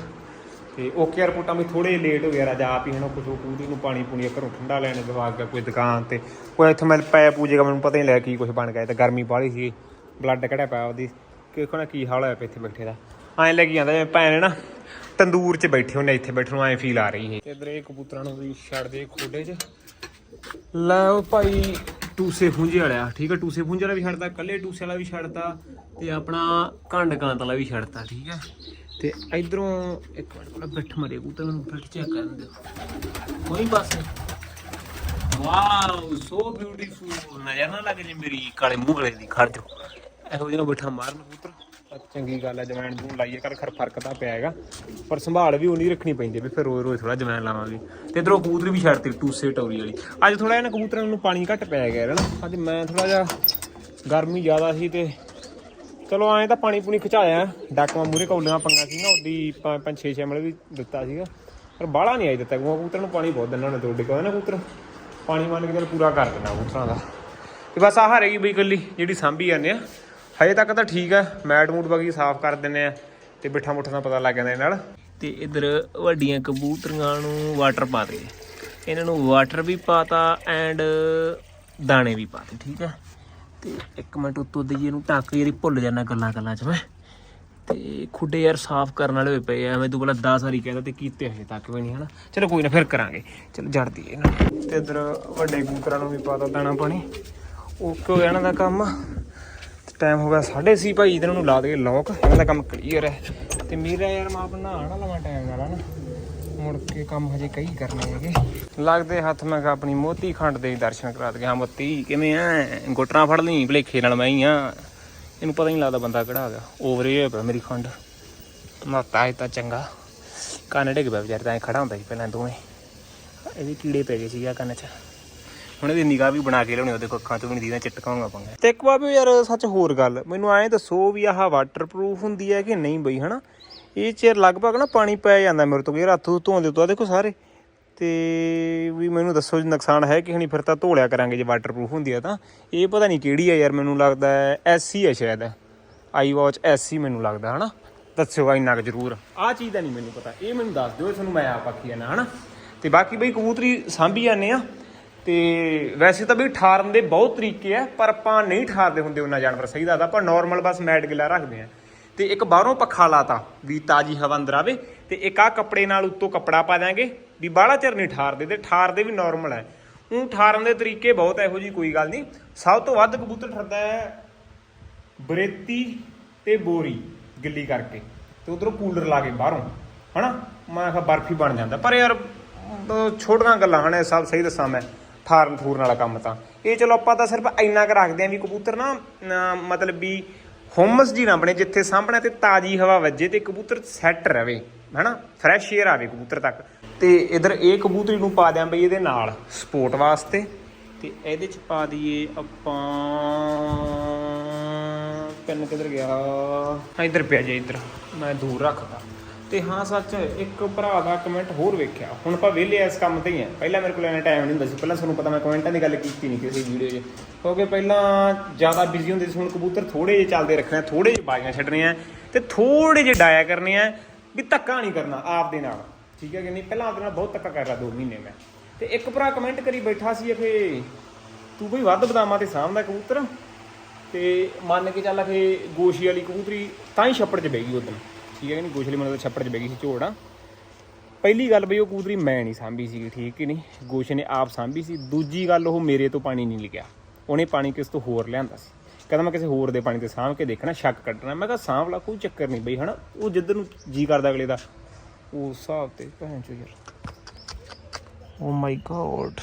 B: ਤੇ ਓਕੇ ਰਿਪੋਰਟਾਂ ਵੀ ਥੋੜੇ ਲੇਟ ਹੋ ਗਿਆ ਰਾਜਾ ਆਪ ਹੀ ਹਨਾ ਕੁਝ ਕੂਦੀ ਨੂੰ ਪਾਣੀ ਪੂਣੀ ਘਰੋਂ ਠੰਡਾ ਲੈਣ ਦਵਾ ਗਿਆ ਕੋਈ ਦੁਕਾਨ ਤੇ। ਕੋਈ ਇੱਥੇ ਮੈਂ ਪੈ ਪੂਜੇਗਾ ਮੈਨੂੰ ਪਤਾ ਹੀ ਨਹੀਂ ਲੱਗਾ ਕੀ ਕੁਝ ਬਣ ਗਿਆ ਤੇ ਗਰਮੀ ਬਾਹਲੀ ਸੀ। ਬਲੱਡ ਕਢਿਆ ਪਿਆ ਉਹਦੀ। ਕਿਖੋ ਨਾ ਕੀ ਹਾਲ ਹੋਇਆ ਪਿਆ ਇੱਥੇ ਬੈਠੇ ਦਾ? ਐਂ ਲੱਗੀ ਜਾਂਦਾ ਜਿਵੇਂ ਭੈਣ ਨਾ, ਤੰਦੂਰ 'ਚ ਬੈਠੇ ਹੁੰਨੇ ਇੱਥੇ ਬੈਠਣ ਨੂੰ, ਐਂ ਫੀਲ ਆ ਰਹੀ ਹੈ ਇਧਰ ਇਹ ਕਬੂਤਰਾਂ ਨੂੰ ਵੀ ਛੱਡ ਦੇ ਖੋਡੇ 'ਚ। ਲੈ ਉਹ ਭਾਈ, ਟੂਸੇ ਫੁੰਝੇ ਵਾਲਾ ਠੀਕ ਹੈ ਟੂਸੇ ਫੁੰਝੇ ਵਾਲਾ ਵੀ ਛੱਡਦਾ ਕੱਲੇ ਟੂਸੇ ਵਾਲਾ ਵੀ ਛੱਡਦਾ ਤੇ ਆਪਣਾ ਕੰਡ ਕਾਂਤ ਵਾਲਾ ਵੀ ਛੱਡਦਾ ਠੀਕ ਹੈ ਤੇ ਇਧਰੋਂ ਇੱਕ ਮਿੰਟ ਪਹਿਲਾਂ ਬਿੱਠ ਮਰੇ ਕਬੂਤਰ ਨੂੰ ਬਿੱਠ ਚੈੱਕ ਕਰਨ ਦਿਓ। ਕੋਈ ਬਸ ਵਾਓ ਸੋ ਬਿਊਟੀਫੁਲ ਨਜ਼ਰ ਨਾ ਲੱਗ ਜੇ ਮੇਰੀ ਕਾਲੇ ਮੂੰਹ ਵਾਲੇ ਦੀ, ਖੜ ਜੋ ਇਹੋ ਜਿਹਾ ਬਿਠਾ ਮਾਰਨ ਕਬੂਤਰ। ਚੰਗੀ ਗੱਲ ਹੈ ਜਵੈਣ ਨੂੰ ਲਾਈਏ ਕਰ ਖਰ ਫ਼ਰਕ ਤਾਂ ਪਿਆ ਹੈਗਾ। ਪਰ ਸੰਭਾਲ ਵੀ ਉਨੀ ਰੱਖਣੀ ਪੈਂਦੀ ਵੀ ਫਿਰ ਰੋਜ਼ ਰੋਜ਼ ਥੋੜਾ ਜਵੈਣ ਲਾਵਾਂਗੇ। ਤੇ ਇਧਰੋਂ ਕਬੂਤਰ ਵੀ ਛੱਡਤੀ ਟੂਸੇ ਟੌਰੀ ਵਾਲੀ। ਅੱਜ ਥੋੜਾ ਜਿਹਾ ਕਬੂਤਰਾਂ ਨੂੰ ਪਾਣੀ ਘੱਟ ਪੈ ਗਿਆ ਹੈ ਨਾ। ਅੱਜ ਮੈਂ ਥੋੜਾ ਜਿਹਾ ਗਰਮੀ ਜ਼ਿਆਦਾ ਸੀ ਤੇ ਚਲੋ ਐਂ ਤਾਂ ਪਾਣੀ ਪੂਣੀ ਖਿਚਾਇਆ। ਡਾਕਵਾਂ ਮੂਰੇ ਕੌਲੀਆਂ ਪੰਗਾ ਸੀ ਨਾ ਉਹਦੀ 5 6 ਸ਼ੈਮਲ ਵੀ ਦਿੱਤਾ ਸੀਗਾ। ਪਰ ਬਾਹਲਾ ਨਹੀਂ ਆਈ ਦਿੱਤਾ। ਕਬੂਤਰ ਨੂੰ ਪਾਣੀ ਬਹੁਤ ਦਿੰਦਾ ਨੇ ਤੁਹਾਡੇ ਕੋਲ ਨਾ ਕਬੂਤਰ ਪਾਣੀ ਮੰਨ ਕੇ ਚੱਲ ਪੂਰਾ ਕਰ ਦਿੰਦਾ ਕਬੂਤਰਾਂ ਦਾ। ਤੇ ਬਸ ਆਹ ਰਹੇਗੀ ਬਈ ਇਕੱਲੀ, ਜਿਹੜੀ ਸਾਂਭੀ ਜਾਂਦੇ ਆ। ਹਜੇ ਤੱਕ ਤਾਂ ਠੀਕ ਆ, ਮੈਟ ਮੂਟ ਬਾਕੀ ਸਾਫ਼ ਕਰ ਦਿੰਨੇ ਆ ਤੇ ਬਿੱਠਾ ਮੁੱਠਾ ਦਾ ਪਤਾ ਲੱਗ ਜਾਂਦਾ ਇਹਨਾਂ ਨਾਲ। ਤੇ ਇਧਰ ਵੱਡੀਆਂ ਕਬੂਤਰੀਆਂ ਨੂੰ ਵਾਟਰ ਪਾ ਦੇ। ਇਹਨਾਂ ਨੂੰ ਵਾਟਰ ਵੀ ਪਾਤਾ ਐਂਡ ਦਾਣੇ ਵੀ ਪਾਤੇ, ਠੀਕ ਆ? ਤੇ ਇੱਕ ਮਿੰਟ ਉੱਤੋਂ ਦੀ ਇਹਨੂੰ ਢੱਕ ਜਿਹੜੀ ਭੁੱਲ ਜਾਣਾ ਗੱਲਾਂ ਗੱਲਾਂ 'ਚ ਮੈਂ। ਤੇ ਖੁੱਡੇ ਯਾਰ ਸਾਫ਼ ਕਰਨ ਵਾਲੇ ਹੋਏ ਪਏ ਐਵੇਂ ਤੂੰ ਪਹਿਲਾਂ 10 ਵਾਰੀ ਕਹਿੰਦਾ ਤੇ ਕੀਤੇ ਹਜੇ ਤੱਕ ਵੀ ਨਹੀਂ, ਹਨਾ? ਚਲੋ ਕੋਈ ਨਾ, ਫਿਰ ਕਰਾਂਗੇ। ਚਲ, ਜੜਦੀ ਇਹਨਾਂ ਨੂੰ। ਤੇ ਇਧਰ ਵੱਡੇ ਕਬੂਤਰਾਂ ਨੂੰ ਵੀ ਪਾਤਾ ਦਾਣਾ ਪਾਣੀ। ਓਕੇ ਹੋ ਗਿਆ ਇਹਨਾਂ ਦਾ ਕੰਮ। ਟਾਈਮ ਹੋ ਗਿਆ 6:30 ਭਾਈ ਇਹਨਾਂ ਨੂੰ ਲਾ ਦੇ ਲੋਕ ਇਹਨਾਂ ਦਾ ਕੰਮ ਕਲੀਅਰ ਹੈ। ਤੇ ਮੇਰਾ ਯਾਰ ਮੈਂ ਆਪਣਾ ਨਾ ਲਵਾਂ ਟਾਈਮ ਨਾਲ ਹਨਾ ਮੁੜ ਕੇ ਕੰਮ ਹਜੇ ਕਈ ਕਰਨੇ ਹੈਗੇ। ਲੱਗਦੇ ਹੱਥ ਮੈਂ ਕਿਹਾ ਆਪਣੀ ਮੋਤੀ ਖੰਡ ਦੇ ਦਰਸ਼ਨ ਕਰਾ ਦਈਏ ਹਾਂ ਮੋਤੀ ਕਿਵੇਂ ਐ? ਗੁੱਟਣਾ ਫੜ ਲਈ ਭਲੇਖੇ ਨਾਲ ਮੈਂ ਹੀ ਆ। ਇਹਨੂੰ ਪਤਾ ਹੀ ਨਹੀਂ ਲੱਗਦਾ ਬੰਦਾ ਕਿਹੜਾ ਆ ਗਿਆ ਓਵਰ ਹੀ ਹੋਇਆ ਪਿਆ ਮੇਰੀ ਖੰਡ। ਮਾਤਾ ਇਹ ਤਾਂ ਚੰਗਾ। ਕੰਨ ਡਿੱਗ ਪਿਆ ਵਿਚਾਰ ਤਾਂ ਖੜਾ ਹੁੰਦਾ ਸੀ ਪਹਿਲਾਂ ਦੋਵੇਂ। ਇਹਦੇ ਕੀੜੇ ਪੈ ਗਏ ਸੀ ਆ ਕੰਨ 'ਚ।
C: ਹੁਣ ਇਹਦੀ ਨਿਗਾਹ ਵੀ ਬਣਾ ਕੇ ਲਿਆਉਣੀ ਉਹਦੇ ਕੋ ਅੱਖਾਂ ਤੋਂ ਵੀ ਨਹੀਂ ਦੀਦਾ ਚਿਟਕਾਉਂਗਾ ਪੰਗਾ ਤੇ ਇੱਕ ਵਾਰ ਯਾਰ ਸੱਚ ਹੋਰ ਗੱਲ। ਮੈਨੂੰ ਐਂ ਦੱਸੋ ਵੀ ਆਹ ਵਾਟਰਪ੍ਰੂਫ ਹੁੰਦੀ ਹੈ ਕਿ ਨਹੀਂ ਬਈ ਹਨਾ? ਇਹ ਚੇਰ ਲਗਭਗ ਨਾ ਪਾਣੀ ਪੈ ਜਾਂਦਾ ਮੇਰੇ ਤੋਂ ਯਾਰ ਹੱਥ ਧੋਂਦੇ ਤੋਂ ਦੇਖੋ ਸਾਰੇ। ਤੇ ਵੀ ਮੈਨੂੰ ਦੱਸੋ ਜੀ, ਨੁਕਸਾਨ ਹੈ ਕਿ ਨਹੀਂ? ਫਿਰ ਤਾਂ ਧੋ ਲਿਆ ਕਰਾਂਗੇ ਜੇ ਵਾਟਰਪ੍ਰੂਫ ਹੁੰਦੀ ਆ ਤਾਂ। ਇਹ ਪਤਾ ਨਹੀਂ ਕਿਹੜੀ ਆ ਯਾਰ, ਮੈਨੂੰ ਲੱਗਦਾ ਐਸੀ ਹੈ ਸ਼ਾਇਦ। ਆਈ ਵਾਚ ਐਸਸੀ ਮੈਨੂੰ ਲੱਗਦਾ, ਹਨਾ? ਦੱਸਿਓ ਇੰਨਾ ਕੁ ਜ਼ਰੂਰ। ਆਹ ਚੀਜ਼ ਦਾ ਨਹੀਂ ਮੈਨੂੰ ਪਤਾ, ਇਹ ਮੈਨੂੰ ਦੱਸ ਦਿਓ, ਇਹ ਤੁਹਾਨੂੰ ਮੈਂ ਆਪ ਆਖੀ ਜਾਣਾ ਹਨਾ? ਤੇ ਬਾਕੀ ਬਈ ਕਬੂਤਰੀ ਸਾਂਭੀ ਜਾਂਦੇ ਆ। ਤੇ ਵੈਸੇ ਤਾਂ ਬਈ ਠਾਰਨ ਦੇ ਬਹੁਤ ਤਰੀਕੇ ਆ, ਪਰ ਆਪਾਂ ਨਹੀਂ ਠਾਰਦੇ ਹੁੰਦੇ, ਉਹਨਾਂ ਜਾਨਵਰ ਸਹੀ ਦੱਸਦਾ। ਆਪਾਂ ਨਾਰਮਲ ਬਸ ਮੈਟ ਗਿਲਾ ਰੱਖਦੇ ਆ। ਤੇ ਇੱਕ ਬਾਹਰੋਂ ਪੱਖਾ ਲਾਤਾ ਵੀ ਤਾਜੀ ਹਵਾ ਅੰਦਰ ਆਵੇ ਤੇ ਇੱਕ ਆ ਕੱਪੜੇ ਨਾਲ ਉੱਤੋਂ ਕੱਪੜਾ ਪਾ ਦਾਂਗੇ ਵੀ ਬਾਹਲਾ ਚਿਰ ਨਹੀਂ ਠਾਰਦੇ ਤੇ ਠਾਰਦੇ ਵੀ ਨਾਰਮਲ ਹੈ। ਉਹ ਠਾਰਨ ਦੇ ਤਰੀਕੇ ਬਹੁਤ ਇਹੋ ਜੀ ਕੋਈ ਗੱਲ ਨਹੀਂ। ਸਭ ਤੋਂ ਵੱਧ ਕਬੂਤਰ ਠਰਦਾ ਹੈ ਬਰੇਤੀ ਤੇ ਬੋਰੀ ਗਿੱਲੀ ਕਰਕੇ ਤੇ ਉਧਰੋਂ ਕੂਲਰ ਲਾ ਕੇ ਬਾਹਰੋਂ, ਹਨਾ? ਮੈਂ ਕਿਹਾ ਬਰਫੀ ਬਣ ਜਾਂਦਾ। ਪਰ ਯਾਰ ਛੋਟੀਆਂ ਗੱਲਾਂ, ਹਨ, ਇਹ ਸਭ ਸਹੀ ਦੱਸਾਂ ਮੈਂ। ਠਾਰਨ ਠੂਰਨ ਵਾਲਾ ਕੰਮ ਤਾਂ। ਇਹ ਚਲੋ ਆਪਾਂ ਤਾਂ ਸਿਰਫ ਇੰਨਾ ਕੁ ਰੱਖਦੇ ਆਂ ਵੀ ਕਬੂਤਰ ਨਾ ਮਤਲਬ ਵੀ ਹੋਮਸ ਜੀ ਨਾ ਬਣੇ ਜਿੱਥੇ ਸਾਹਮਣੇ ਤੇ ਤਾਜੀ ਹਵਾ ਵੱਜੇ ਤੇ ਕਬੂਤਰ ਸੈੱਟ ਰਵੇ, ਹਨਾ? ਫਰੈਸ਼ 에ਅਰ ਆਵੇ ਕਬੂਤਰ ਤੱਕ। ਤੇ ਇਧਰ ਇਹ ਕਬੂਤਰੀ ਨੂੰ ਪਾ ਦਿਆਂ ਬਈ ਇਹਦੇ ਨਾਲ ਸਪੋਰਟ ਵਾਸਤੇ। ਤੇ ਇਹਦੇ ਚ ਪਾ ਦਈਏ ਆਪਾਂ, ਪੈਨ ਕਿੱਧਰ ਗਿਆ? ਹਾਂ, ਇੱਧਰ ਪਿਆ ਜੇ ਇੱਧਰ। ਮੈਂ ਦੂਰ ਰੱਖਦਾ। ਤੇ ਹਾਂ, ਸੱਚ, ਇੱਕ ਭਰਾ ਦਾ ਕਮੈਂਟ ਹੋਰ ਵੇਖਿਆ। ਹੁਣ ਆਪਾਂ ਵਿਹਲੇ ਇਸ ਕੰਮ ਤੇ ਹੀ ਆ। ਪਹਿਲਾਂ ਮੇਰੇ ਕੋਲ ਐਨਾ ਟਾਈਮ ਨਹੀਂ ਹੁੰਦਾ ਸੀ। ਪਹਿਲਾਂ ਤੁਹਾਨੂੰ ਪਤਾ ਮੈਂ ਕਮੈਂਟਾਂ ਦੀ ਗੱਲ ਕੀਤੀ ਨਹੀਂ ਕਿਸੇ ਵੀਡੀਓ 'ਚ। ਕਿਉਂਕਿ ਪਹਿਲਾਂ ਜ਼ਿਆਦਾ ਬਿਜ਼ੀ ਹੁੰਦੇ ਸੀ। ਹੁਣ ਕਬੂਤਰ ਥੋੜੇ ਜਿਹੇ ਚੱਲਦੇ ਰੱਖਣਾ ਆ ਥੋੜੇ ਜਿਹੇ ਬਾਜ਼ੀਆਂ ਛੱਡਣੀਆਂ ਆ ਤੇ ਥੋੜੇ ਜਿਹੇ ਡਾਇਆ ਕਰਨੇ ਆ ਵੀ ਧੱਕਾ ਨਹੀਂ ਕਰਨਾ ਆਪ ਦੇ ਨਾਲ। ਠੀਕ ਹੈ ਕਿ ਨਹੀਂ? ਪਹਿਲਾਂ ਆਪਦੇ ਨਾਲ ਬਹੁਤ ਧੱਕਾ ਕਰ ਰਿਹਾ 2 ਮਹੀਨੇ ਮੈਂ। ਤੇ ਇੱਕ ਭਰਾ ਕਮੈਂਟ ਕਰੀ ਬੈਠਾ ਸੀ ਕਿ ਤੂੰ ਬਈ ਵੱਧ ਬਦਾਮਾਂ ਤੇ ਸਾਂਭਦਾ ਕਬੂਤਰ? ਤੇ ਮੰਨ ਕੇ ਚੱਲ ਕਿ ਗੋਸ਼ੀ ਵਾਲੀ ਕਬੂਤਰੀ ਤਾਂ ਹੀ ਛੱਪੜ 'ਚ ਬਹਿ ਗਈ ਉਦੋਂ। ਠੀਕ ਹੈ ਕਿ ਨਹੀਂ? ਗੋਸ਼ੀ ਮਤਲਬ ਛੱਪੜ 'ਚ ਬਹਿ ਗਈ ਸੀ ਝੋੜਾ। ਪਹਿਲੀ ਗੱਲ ਬਈ ਉਹ ਕਬੂਤਰੀ ਮੈਂ ਨਹੀਂ ਸਾਂਭੀ ਸੀ ਠੀਕ ਕਿ ਨਹੀਂ? ਗੋਸ਼ੇ ਨੇ ਆਪ ਸਾਂਭੀ ਸੀ। ਦੂਜੀ ਗੱਲ ਉਹ ਮੇਰੇ ਤੋਂ ਪਾਣੀ ਨਹੀਂ ਲਿਆ। ਉਹਨੇ ਪਾਣੀ ਕਿਸ ਤੋਂ ਹੋਰ ਲਿਆਂਦਾ ਸੀ। ਕਹਿੰਦਾ ਮੈਂ ਕਿਸੇ ਹੋਰ ਦੇ ਪਾਣੀ ਤੇ ਸਾਂਭ ਕੇ ਦੇਖਣਾ, ਸ਼ੱਕ ਕੱਢਣਾ। ਮੈਂ ਕਿਹਾ ਸਾਂਭ ਲਾ, ਕੋਈ ਚੱਕਰ ਨਹੀਂ ਬਈ, ਹਨਾ? ਉਹ ਜਿੱਧਰ ਨੂੰ ਜੀ ਕਰਦਾ ਅਗਲੇ ਦਾ। ਉਸ ਹਿਸਾਬ ਤੇ ਭੈਣ ਚੋ ਯਾਰ। ਓ ਮਾਈ ਗੋਡ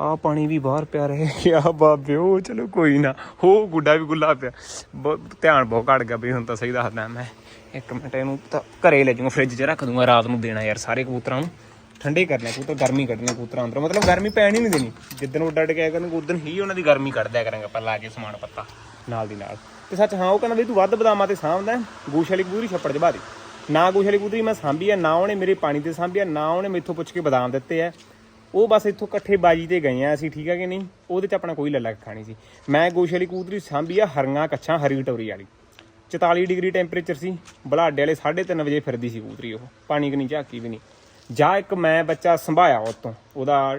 C: ਆ ਪਾਣੀ ਵੀ ਬਾਹਰ ਪਿਆ ਰਹੇ। ਗਿਆ ਬਾਬਿਓ ਚਲੋ ਕੋਈ ਨਾ। ਹੋ, ਗੁੱਡਾ ਵੀ ਗੁੱਲਾ ਪਿਆ। ਬਹੁਤ ਧਿਆਨ ਬਹੁਤ ਘਟ ਗਿਆ ਬਈ, ਹੁਣ ਤਾਂ ਸਹੀ ਦੱਸਦਾ ਮੈਂ। ਇੱਕ ਮਿੰਟ ਇਹਨੂੰ ਤਾਂ ਘਰੇ ਲੈ ਜਾਊਂਗਾ ਫ੍ਰਿਜ 'ਚ ਰੱਖ ਦੂੰਗਾ ਰਾਤ ਨੂੰ ਦੇਣਾ ਯਾਰ ਸਾਰੇ ਕਬੂਤਰਾਂ ਨੂੰ। ਠੰਡੇ ਕਰਨੇ ਕਬੂਤਰ ਗਰਮੀ ਕੱਢਣੀ ਕਬੂਤਰਾਂ ਅੰਦਰੋਂ। ਮਤਲਬ ਗਰਮੀ ਪੈਣ ਹੀ ਨਹੀਂ ਦੇਣੀ। ਜਿੱਦਣ ਉੱਡ ਉੱਡ ਕੇ ਆਇਆ ਕਰਨਗੇ ਉਦੋਂ ਹੀ ਉਹਨਾਂ ਦੀ ਗਰਮੀ ਕੱਢ ਦਿਆ ਕਰਾਂਗੇ ਆਪਾਂ ਲਾ ਕੇ ਸਮਾਨ ਪੱਤਾ ਨਾਲ ਦੀ ਨਾਲ। ਤੇ ਸੱਚ ਹਾਂ ਉਹ ਕਹਿੰਦਾ ਵੀ ਤੂੰ ਵੱਧ ਬਦਾਮਾਂ ਤੇ ਸਾਂਭਦਾ ਹੈ, ਗੂਸ਼ ਵਾਲੀ ਕਬੂਤਰੀ ਛੱਪੜ 'ਚ ਦੇ ਨਾ ਗੂਸ਼ ਵਾਲੀ ਕਬੂਤਰੀ ਮੈਂ ਸਾਂਭੀ ਆ ਨਾ ਉਹਨੇ ਮੇਰੇ ਪਾਣੀ ਤੇ ਸਾਂਭੀ ਆ ਨਾ ਉਹਨੇ ਮੈਥੋਂ ਪੁੱਛ ਕੇ ਬਦਾਮ ਦਿੱਤੇ ਆ। ਉਹ ਬਸ ਇੱਥੋਂ ਇਕੱਠੇ ਬਾਜੀ ਤੇ ਗਏ ਆ ਅਸੀਂ ਠੀਕ ਆ ਕਿ ਨਹੀਂ? ਉਹਦੇ 'ਚ ਆਪਣਾ ਕੋਈ ਲੱਲਾ ਖਾਣੀ ਸੀ। ਮੈਂ ਗੋਸ਼ ਵਾਲੀ ਕਬੂਤਰੀ ਸਾਂਭੀ ਆ ਹਰੀਆਂ ਕੱਛਾਂ ਹਰੀ ਟੋਰੀ ਵਾਲੀ। 44 ਡਿਗਰੀ ਟੈਂਪਰੇਚਰ ਸੀ ਬਲਾਡੇ ਵਾਲੇ 3:30 ਵਜੇ ਫਿਰਦੀ ਸੀ ਕਬੂਤਰੀ ਉਹ, ਪਾਣੀ ਕਿ ਨਹੀਂ, ਝਾਕੀ ਵੀ ਨਹੀਂ। ਜਾਂ ਇੱਕ ਮੈਂ ਬੱਚਾ ਸੰਭਾਇਆ ਉਤੋਂ ਉਹਦਾ